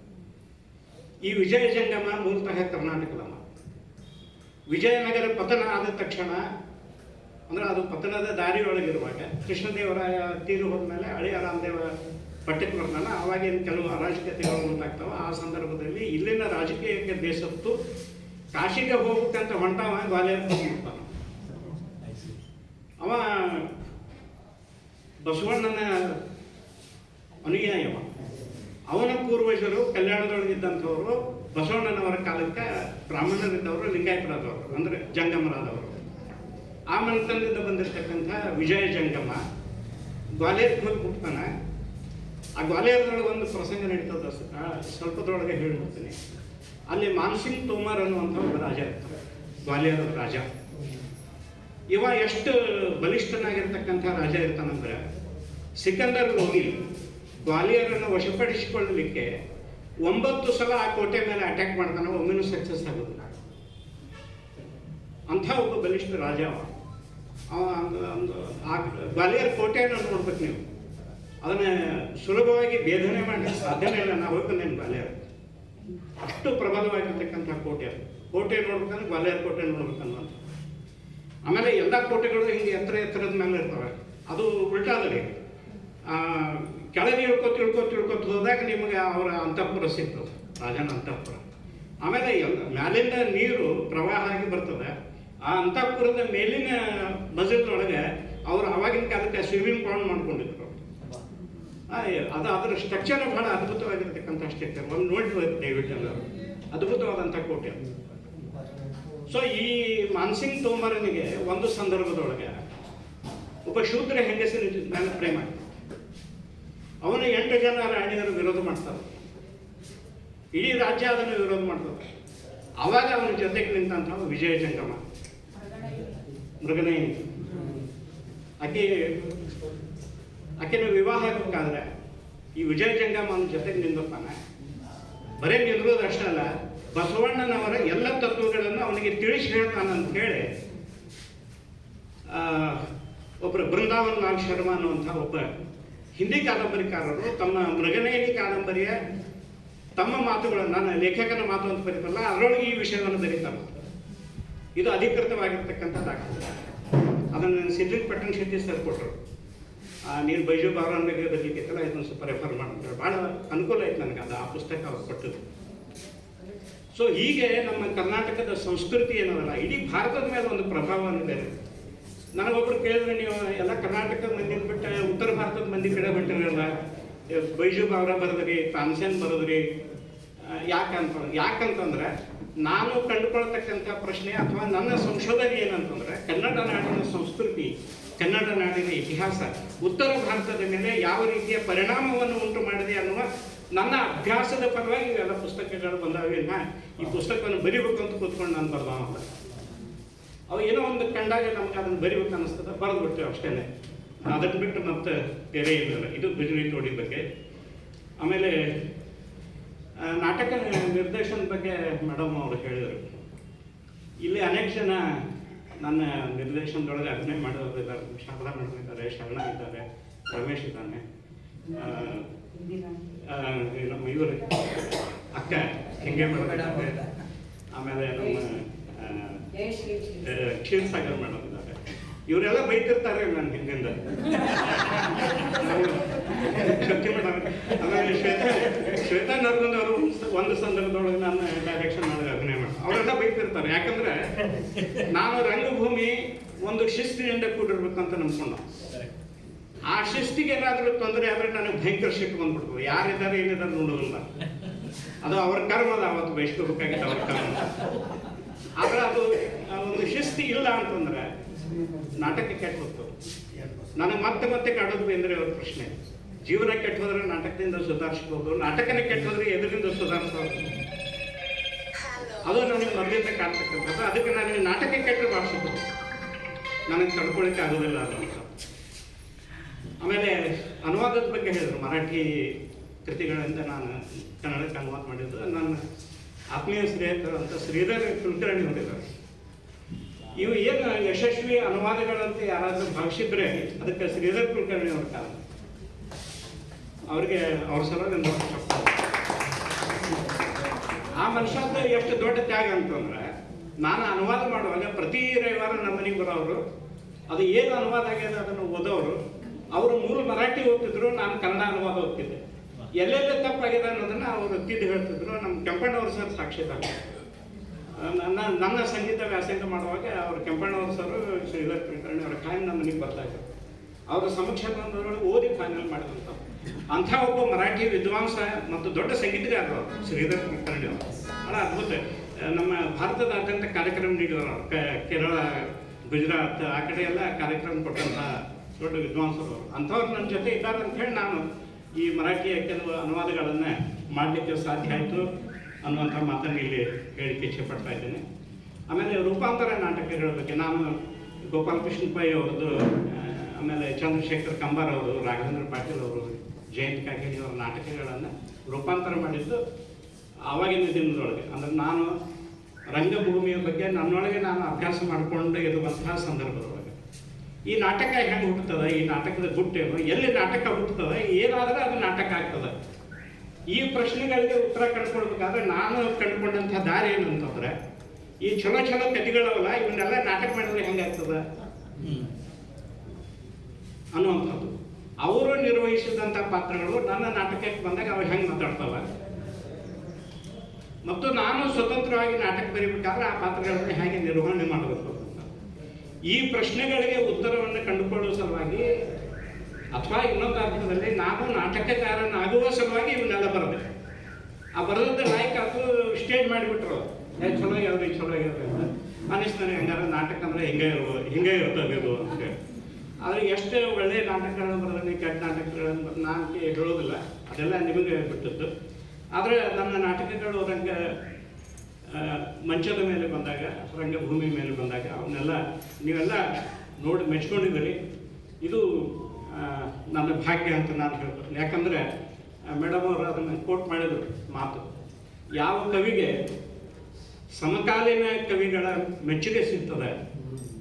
[SPEAKER 1] ಈ ವಿಜಯ ಜಂಗಮ ಮೂಲತಃ ಕರ್ನಾಟಕದ ವಿಜಯನಗರ ಪತನ ಆದ ತಕ್ಷಣ, ಅಂದ್ರೆ ಅದು ಪತನದ ದಾರಿಯೊಳಗಿರುವಾಗ ಕೃಷ್ಣದೇವರಾಯ ತೀರು ಹೋದ್ಮೇಲೆ ಹಳೆಯ ರಾಮದೇವ ಪಟ್ಟಕ್ಕೆ ಬರ್ತಾನ ಅವಾಗಿನ ಕೆಲವು ಅರಾಜಕತೆಗಳು ಉಂಟಾಗ್ತಾವ. ಆ ಸಂದರ್ಭದಲ್ಲಿ ಇಲ್ಲಿನ ರಾಜಕೀಯಕ್ಕೆ ಬೇಸತ್ತು ಕಾಶಿಗೆ ಹೋಗ್ಬೇಕಂತ ಹೊಂಟಾವ ಗ್ವಾಲಿಯರ್ ಹೋಗ್ಬಿಡ್ತಾನ ಅವ ಬಸವಣ್ಣನ ಅನುಯಾಯವ ಅವನ ಪೂರ್ವಜರು ಕಲ್ಯಾಣದೊಳಗಿದ್ದಂಥವ್ರು ಬಸವಣ್ಣನವರ ಕಾಲಕ್ಕೆ ಬ್ರಾಹ್ಮಣರಿದ್ದವರು, ಲಿಂಗಾಯತರಾದವರು, ಅಂದ್ರೆ ಜಂಗಮರಾದವರು. ಆ ಮನೆತನದಿಂದ ಬಂದಿರತಕ್ಕಂಥ ವಿಜಯ ಜಂಗಮ, ಗ್ವಾಲಿಯರ್ ಹೋಗಿ ಬಿಡ್ತಾನೆ ಆ ಗ್ವಾಲಿಯರ್ದೊಳಗೆ ಒಂದು ಪ್ರಸಂಗ ನಡೀತದ ಸ್ವಲ್ಪದೊಳಗೆ ಹೇಳ್ಬಿಡ್ತೀನಿ. ಅಲ್ಲಿ ಮಾನ್ಸಿಂಗ್ ತೋಮರ್ ಅನ್ನುವಂಥ ಒಬ್ಬ ರಾಜ ಇರ್ತಾರೆ, ಗ್ವಾಲಿಯರ್ ರಾಜ. ಇವ ಎಷ್ಟು ಬಲಿಷ್ಠನಾಗಿರ್ತಕ್ಕಂಥ ರಾಜ ಇರ್ತಾನಂದ್ರೆ, ಸಿಕಂದರ್ ಲೋಗಿ ಗ್ವಾಲಿಯರನ್ನು ವಶಪಡಿಸಿಕೊಳ್ಳಲಿಕ್ಕೆ ಒಂಬತ್ತು ಸಲ ಆ ಕೋಟೆ ಮೇಲೆ ಅಟ್ಯಾಕ್ ಮಾಡ್ತಾನೆ, ಒಮ್ಮೆನೂ ಸಕ್ಸಸ್ ಆಗೋದಿಲ್ಲ. ಅಂಥ ಒಬ್ಬ ಬಲಿಷ್ಠ ರಾಜ ಅವ. ಅಂದ- ಆ ಗ್ವಾಲಿಯರ್ ಕೋಟೆಯನ್ನು ನೋಡ್ಬೇಕು ನೀವು. ಅದನ್ನ ಸುಲಭವಾಗಿ ಭೇದನೆ ಮಾಡಲಿಕ್ಕೆ ಸಾಧ್ಯನೇ ಇಲ್ಲ ನಾವು ಹೋಗ್ಬಂದೇನು ಗ್ವಾಲಿಯರ್. ಅಷ್ಟು ಪ್ರಬಲವಾಗಿರ್ತಕ್ಕಂಥ ಕೋಟೆ ಕೋಟೆ ನೋಡ್ಬೇಕಂದ್ರೆ ಗ್ವಾಲಿಯರ್ ಕೋಟೆ ನೋಡ್ಬೇಕನ್ನುವಂಥ ಆಮೇಲೆ ಎಲ್ಲ ಕೋಟೆಗಳು ಹಿಂಗೆ ಎತ್ತರ ಎತ್ತರದ ಮೇಲೆ ಇರ್ತವೆ. ಅದು ಉಲ್ಟಾದರೆ ಕೆಳಗೆ ಇಳ್ಕೊತ ತಿಳ್ಕೊ ಇಳ್ಕೊತ ಹೋದಾಗ ನಿಮಗೆ ಅವರ ಅಂತಃಪುರ ಸಿಗ್ತದೆ, ರಾಜನ ಅಂತಃಪುರ. ಆಮೇಲೆ ಎಲ್ಲ ಮ್ಯಾಲಿಂದ ನೀರು ಪ್ರವಾಹ ಆಗಿ ಬರ್ತದೆ. ಆ ಅಂತಃಪುರದ ಮೇಲಿನ ಬಜೆಟ್ನೊಳಗೆ ಅವರು ಅವಾಗಿನ ಕಾಲಕ್ಕೆ ಸ್ವಿಮ್ಮಿಂಗ್ ಪೌಂಡ್ ಮಾಡ್ಕೊಂಡಿದ್ರು. ಅದು ಅದರ ಸ್ಟ್ರಕ್ಚರ್ ಬಹಳ ಅದ್ಭುತವಾಗಿರ್ತಕ್ಕಂಥ ಸ್ಟ್ರಕ್ಚರ್ ಒಂದು ನೋಡಿ ದಯವಿಟ್ಟು ಎಲ್ಲರೂ ಅದ್ಭುತವಾದಂಥ ಕೋಟೆ. ಸೊ ಈ ಮಾನ್ಸಿಂಗ್ ತೋಮರನಿಗೆ ಒಂದು ಸಂದರ್ಭದೊಳಗೆ ಒಬ್ಬ ಶೂದ್ರ ಹೆಂಗಸಿನ ಮೇಲೆ ಪ್ರೇಮ. ಅವನ ಎಂಟು ಜನ ರಾಣಿಯರು ವಿರೋಧ ಮಾಡ್ತಾರೆ. ಇಡೀ ರಾಜ್ಯ ಅದನ್ನು ವಿರೋಧ ಮಾಡ್ತಾರೆ ಅವಾಗ ಅವನ ಜೊತೆಗೆ ನಿಂತಹ ವಿಜಯ ಜಂಗಮ. ಮೃಗನಯನಿ. ಆಕೆ, ಆಕೆನ ವಿವಾಹ ಆಗಬೇಕಾದ್ರೆ ಈ ವಿಜಯ ಅವನ ಜೊತೆಗೆ ನಿಂದಪ್ಪಾನ ಬರೇ ನಿಲ್ಲೋದು ಅಷ್ಟೇ ಅಲ್ಲ, ಬಸವಣ್ಣನವರ ಎಲ್ಲ ತತ್ವಗಳನ್ನು ಅವನಿಗೆ ತಿಳಿಸಿ ಹೇಳ್ತಾನಂತ ಹೇಳಿ ಒಬ್ಬರು ಬೃಂದಾವನ್ ಲಾಲ್ ಶರ್ಮಾ ಅನ್ನುವಂಥ ಒಬ್ಬ ಹಿಂದಿ ಕಾದಂಬರಿಕಾರರು ತಮ್ಮ ಮೃಗನಯನಿ ಕಾದಂಬರಿಯ ತಮ್ಮ ಮಾತುಗಳನ್ನು ನಾನು ಲೇಖಕನ ಮಾತು ಅಂತ ಬರೀತಲ್ಲ, ಅದರೊಳಗೆ ಈ ವಿಷಯವನ್ನು ಬರೀತಾರೆ. ಇದು ಅಧಿಕೃತವಾಗಿರ್ತಕ್ಕಂಥ ದಾಖಲೆ ಅದನ್ನು ನಾನು ಪಟ್ಟಣ ಶೆಟ್ಟಿ ಸರ್ ಕೊಟ್ಟರು ನೀನು ಬೈಜು ಬಾರ ಬಗ್ಗೆ ಇದನ್ನು ಸ್ವಲ್ಪ ರೆಫರ್ ಮಾಡ್ತಾರೆ ಭಾಳ ಅನುಕೂಲ ಆಯ್ತು ನನಗೆ ಅದು, ಆ ಪುಸ್ತಕ ಅವ್ರು ಕೊಟ್ಟದ್ದು. ಸೊ ಹೀಗೆ ನಮ್ಮ ಕರ್ನಾಟಕದ ಸಂಸ್ಕೃತಿ ಏನದಲ್ಲ ಇಡೀ ಭಾರತದ ಮೇಲೆ ಒಂದು ಪ್ರಭಾವವನ್ನು ಬೇರೆ ನನಗೊಬ್ರು ಕೇಳಿದ್ರೆ ನೀವು ಎಲ್ಲ ಕರ್ನಾಟಕದ ಮಂದಿ ಬಿಟ್ಟು ಉತ್ತರ ಭಾರತದ ಮಂದಿ ಕಡೆ ಬಿಟ್ಟಿರಲ್ಲ ಬೈಜು ಬಾವ್ರ ಬರೆದ್ರಿ ತಾನ್ಸೇನ್ ಬರೆದ್ರಿ. ಯಾಕಂತ ಯಾಕಂತಂದ್ರೆ ನಾನು ಕಂಡುಕೊಳ್ತಕ್ಕಂಥ ಪ್ರಶ್ನೆ ಅಥವಾ ನನ್ನ ಸಂಶೋಧನೆ ಏನಂತಂದ್ರೆ, ಕನ್ನಡ ನಾಡಿನ ಸಂಸ್ಕೃತಿ, ಕನ್ನಡ ನಾಡಿನ ಇತಿಹಾಸ, ಉತ್ತರ ಭಾರತದ ಮೇಲೆ ಯಾವ ರೀತಿಯ ಪರಿಣಾಮವನ್ನು ಉಂಟು ಮಾಡಿದೆ ಅನ್ನುವ ನನ್ನ ಅಭ್ಯಾಸದ ಪರವಾಗಿ ಇವೆಲ್ಲ ಪುಸ್ತಕಗಳು ಬಂದಾವೆ. ಈ ಪುಸ್ತಕವನ್ನು ಬರಿಬೇಕು ಅಂತ ಕೂತ್ಕೊಂಡು ನಾನು ಬರ್ದಾವ ಅವು ಏನೋ ಒಂದು ಕಂಡಾಗ ನಮ್ಗೆ ಅದನ್ನು ಬರಿಬೇಕು ಅನಿಸ್ತದೆ ಬರೆದು ಬಿಡ್ತೇವೆ ಅಷ್ಟೇ. ಅದನ್ನು ಬಿಟ್ಟು ಮತ್ತೆ ಬೇರೆ ಏನಿಲ್ಲ ಇದು ಬಿಜಲಿ ತೋಡಿ ಬಗ್ಗೆ. ಆಮೇಲೆ ನಾಟಕ ನಿರ್ದೇಶನದ ಬಗ್ಗೆ ಮೇಡಮ್ ಅವರು ಹೇಳಿದರು. ಇಲ್ಲಿ ಅನೇಕ ಜನ ನನ್ನ ನಿರ್ದೇಶನದೊಳಗೆ ಅಭಿನಯ ಮಾಡೋರು ಇದ್ದಾರೆ. ಶಾರದಾ ಮೇಡಮ್ ಇದ್ದಾರೆ ಶರಣ ಇದ್ದಾರೆ ರಮೇಶ್ ಇದ್ದಾನೆ. ನಮ್ಮ ಇವರು ಅಕ್ಕ ಹೆಂಗೆ ಆಮೇಲೆ ನಮ್ಮ ಕ್ಷೀರಸಾಗರ್ ಮೇಡಮ್ ಇದ್ದಾರೆ ಇವರೆಲ್ಲ ಬೈತಿರ್ತಾರೆ ನನ್ನ ಹಿಂದಿಂದ. ಮೇಡಮ್ ಶ್ವೇತಾ ಶ್ವೇತಾ ಅವರು ಒಂದು ಸಂದರ್ಭದೊಳಗೆ ನಾನು ಡೈರೆಕ್ಷನ್ ಮಾಡಿದ ಅಭಿನಯ ಮಾಡಿ ಅವರೆಲ್ಲ ಬೈತಿರ್ತಾರೆ. ಯಾಕಂದ್ರೆ ನಾನು ರಂಗಭೂಮಿ ಒಂದು ಶಿಸ್ತಿನಿಂದ ಕೂಡಿರ್ಬೇಕಂತ ನಂಬ್ಕೊಂಡ. ಆ ಶಿಸ್ತಿಗೆ ಏನಾದರೂ ತೊಂದರೆ ಆದ್ರೆ ನನಗೆ ಭಯಂಕರ ಸಿಟ್ಟು ಬಂದ್ಬಿಡ್ತು ಯಾರಿದ್ದಾರೆ, ಏನಿದ್ದಾರೆ ನೋಡೋದಿಲ್ಲ. ಅದು ಅವ್ರ ಕರ್ಮದ ಅವತ್ತು ಬಯಸ್ಕೋಬೇಕಾಗಿತ್ತು ಅವ್ರ ಕರ್ಮ. ಆದ್ರೆ ಅದು ಒಂದು ಶಿಸ್ತಿ ಇಲ್ಲ ಅಂತಂದ್ರೆ ನಾಟಕ ಕೆಟ್ಟ ಹೋಗ್ತು ನನಗೆ ಮತ್ತೆ ಮತ್ತೆ ಕಾಡೋದು ಬೇಂದ್ರೆ ಅವ್ರ ಪ್ರಶ್ನೆ. ಜೀವನ ಕೆಟ್ಟ ಹೋದ್ರೆ ನಾಟಕದಿಂದ ಸುಧಾರಿಸ್ಬೋದು, ನಾಟಕನೇ ಕೆಟ್ಟ ಹೋದ್ರೆ ಎದುರಿಂದ ಸುಧಾರಿಸ್ಬೋದು. ಅದು ನನಗೆ ಮೊದಲಿಂದ ಕಾಡ್ತಕ್ಕಂಥದ್ದು ಅದಕ್ಕೆ ನನಗೆ ನಾಟಕ ಕೆಟ್ಟರೆ ಭಾಷೆ ನನಗೆ ತಡ್ಕೊಳಕ್ಕೆ ಆಗೋದಿಲ್ಲ ಅಂತ. ಆಮೇಲೆ ಅನುವಾದದ ಬಗ್ಗೆ ಹೇಳಿದ್ರು, ಮರಾಠಿ ಕೃತಿಗಳಿಂದ ನಾನು ಕನ್ನಡಕ್ಕೆ ಅನುವಾದ ಮಾಡಿದ್ದು. ನನ್ನ ಆತ್ಮೀಯ ಸ್ನೇಹಿತರು ಅಂತ ಶ್ರೀಧರ್ ಕುಲಕರ್ಣಿ ಹೊಂದಿದ್ದಾರೆ ಇವು ಏನು ಯಶಸ್ವಿ ಅನುವಾದಗಳಂತ ಯಾರಾದರೂ ಭಾವಿಸಿದ್ರೆ ಅದಕ್ಕೆ ಶ್ರೀಧರ್ ಕುಲಕರ್ಣಿ ಅವ್ರ ಕಾರಣ. ಅವ್ರಿಗೆ ಅವ್ರ ಸಲ. ಆ ಮನುಷ್ಯ ಎಷ್ಟು ದೊಡ್ಡ ತ್ಯಾಗ ಅಂತಂದ್ರೆ ನಾನು ಅನುವಾದ ಮಾಡುವಾಗ ಪ್ರತಿ ರವಿವಾರ ನಮ್ಮ ಮನೆಗೆ ಬರೋರು ಅದು ಏನು ಅನುವಾದ ಆಗ್ಯದ ಅದನ್ನು ಓದೋರು ಅವರು ಮೂರು ಮರಾಠಿ ಓದ್ತಿದ್ರು, ನಾನು ಕನ್ನಡ ಅನುವಾದ ಓದ್ತಿದ್ದೆ. ಎಲ್ಲೆಲ್ಲಿ ತಪ್ಪಾಗಿದೆ ಅನ್ನೋದನ್ನ ಅವರು ತಿದ್ದು ಹೇಳ್ತಿದ್ರು. ನಮ್ಮ ಕೆಂಪಣ್ಣವ್ರ ಸರ್ ಸಾಕ್ಷಿದಾರ ನನ್ನ ನನ್ನ ಸಂಗೀತ ವ್ಯಾಸಂಗ ಮಾಡುವಾಗ ಅವರು ಕೆಂಪಣ್ಣವ್ರ ಸರ್, ಶ್ರೀಧರ್ ಕುಲಕರ್ಣಿ ಅವರ ಖಾಯಂ ನಮ್ಮ ಮನೆಗೆ ಬರ್ತಾ ಇದ್ರು. ಅವರ ಸಮಕ್ಷೇತ್ರದೊಳಗೆ ಓದಿ ಫೈನಲ್ ಮಾಡಿದಂಥ ಅಂಥ ಒಬ್ಬ ಮರಾಠಿ ವಿದ್ವಾಂಸ ಮತ್ತು ದೊಡ್ಡ ಸಂಗೀತಗಾರರು ಅವರು, ಶ್ರೀಧರ್ ಕುಲಕರ್ಣಿ ಅವರು. ಬಹಳ ಅದ್ಭುತ. ನಮ್ಮ ಭಾರತದಾದ್ಯಂತ ಕಾರ್ಯಕ್ರಮ ನೀಡಿದವರು ಅವರು. ಕೇರಳ, ಗುಜರಾತ್, ಆ ಕಡೆ ಎಲ್ಲ ಕಾರ್ಯಕ್ರಮ ಕೊಟ್ಟಂಥ ದೊಡ್ಡ ವಿದ್ವಾಂಸರು ಅಂಥವ್ರು ನನ್ನ ಜೊತೆ ಇದ್ದಾರೆ ಅಂತ ಹೇಳಿ ನಾನು ಈ ಮರಾಠಿಯ ಕೆಲವು ಅನುವಾದಗಳನ್ನು ಮಾಡಲಿಕ್ಕೆ ಸಾಧ್ಯ ಆಯಿತು ಅನ್ನುವಂಥ ಮಾತನ್ನು ಇಲ್ಲಿ ಹೇಳಿಕ್ಕೆ ಇಚ್ಛೆ ಪಡ್ತಾ ಇದ್ದೇನೆ. ಆಮೇಲೆ ರೂಪಾಂತರ ನಾಟಕಗಳ ಬಗ್ಗೆ ನಾನು ಗೋಪಾಲಕೃಷ್ಣ ಪೈ ಅವ್ರದ್ದು ಆಮೇಲೆ ಚಂದ್ರಶೇಖರ್ ಕಂಬಾರ್ ಅವರು, ರಾಘವೇಂದ್ರ ಪಾಟೀಲ್ ಅವರು, ಜಯಂತ್ ಕಾಗೇರಿ ಅವರ ನಾಟಕಗಳನ್ನು ರೂಪಾಂತರ ಮಾಡಿದ್ದು ಆವಾಗಿನ ದಿನದೊಳಗೆ. ಅಂದ್ರೆ ನಾನು ರಂಗಭೂಮಿಯ ಬಗ್ಗೆ ನನ್ನೊಳಗೆ ನಾನು ಅಭ್ಯಾಸ ಮಾಡಿಕೊಂಡು ಇರುವಂತಹ ಸಂದರ್ಭದೊಳಗೆ. ಈ ನಾಟಕ ಹೆಂಗೆ ಹುಟ್ಟುತ್ತದೆ? ಈ ನಾಟಕದ ಗುಟ್ಟೇನು? ಎಲ್ಲಿ ನಾಟಕ ಹುಟ್ಟುತ್ತದೆ? ಏನಾದರೂ ಅದು ನಾಟಕ ಆಗ್ತದೆ. ಈ ಪ್ರಶ್ನೆಗಳಿಗೆ ಉತ್ತರ ಕಂಡುಕೊಳ್ಬೇಕಾದ್ರೆ ನಾನು ಕಂಡುಕೊಂಡಂಥ ದಾರಿ ಏನು ಅಂತಂದ್ರೆ, ಈ ಛಲೋ ಚಲೋ ಕಥೆಗಳವಲ್ಲ, ಇವನ್ನೆಲ್ಲ ನಾಟಕ ಮಾಡಿದ್ರೆ ಹೆಂಗಾಗ್ತದೆ ಅನ್ನುವಂಥದ್ದು. ಅವರು ನಿರ್ವಹಿಸಿದಂಥ ಪಾತ್ರಗಳು ನನ್ನ ನಾಟಕಕ್ಕೆ ಬಂದಾಗ ಅವ್ರು ಹೆಂಗೆ ಮಾತಾಡ್ತವೆ? ಮತ್ತು ನಾನು ಸ್ವತಂತ್ರವಾಗಿ ನಾಟಕ ಬರೀಬೇಕಾದ್ರೆ ಆ ಪಾತ್ರಗಳನ್ನು ಹೇಗೆ ನಿರ್ವಹಣೆ ಮಾಡಬೇಕು? ಈ ಪ್ರಶ್ನೆಗಳಿಗೆ ಉತ್ತರವನ್ನು ಕಂಡುಕೊಳ್ಳುವ ಸಲುವಾಗಿ ಅಥವಾ ಇನ್ನೊಂದು ಅರ್ಥದಲ್ಲಿ ನಾನು ನಾಟಕಕಾರನಾಗುವ ಸಲುವಾಗಿ ಇವನ್ನೆಲ್ಲ ಬರಬೇಕು. ಆ ಬರೆದದ್ದು ನಾಯಕ ಅದು ಸ್ಟೇಜ್ ಮಾಡಿಬಿಟ್ರು. ಏ ಚಲೋ ಹೇಳ್ರಿ ಚಲೋ ಹೇಳ್ರಿ ಅಂತ. ಅನಿಸ್ತಾನೆ ಹಂಗಾರೆ ನಾಟಕ ಅಂದ್ರೆ ಹಿಂಗೆ ಇರ್ಬೋದು ಹಿಂಗೆ ಇರ್ತದೆ ಇದು ಅಂತೇಳಿ ಆದರೆ ಎಷ್ಟು ಒಳ್ಳೆಯ ನಾಟಕಗಳನ್ನು ಬರೋದನ್ನ ಕೆಟ್ಟ ನಾಟಕಗಳನ್ನು ಬರೆದು ನಾನು ಹೇಳೋದಿಲ್ಲ. ಅದೆಲ್ಲ ನಿಮಗೆ ಬಿಟ್ಟದ್ದು ಆದರೆ ನನ್ನ ನಾಟಕಗಳು ಆ, ಮಂಚದ ಮೇಲೆ ಬಂದಾಗ, ರಂಗಭೂಮಿ ಮೇಲೆ ಬಂದಾಗ, ಅವನ್ನೆಲ್ಲ ನೀವೆಲ್ಲ ನೋಡಿ ಮೆಚ್ಕೊಂಡಿದ್ದೀರಿ. ಇದು ನನ್ನ ಭಾಗ್ಯ ಅಂತ ನಾನು ಹೇಳ್ಬೋದು ಯಾಕಂದರೆ ಮೇಡಮ್ ಅವರು ಅದನ್ನು ಕೋಟ್ ಮಾಡಿದರು ಮಾತು. ಯಾವ ಕವಿಗೆ ಸಮಕಾಲೀನ ಕವಿಗಳ ಮೆಚ್ಚುಗೆ ಸಿಗ್ತದೆ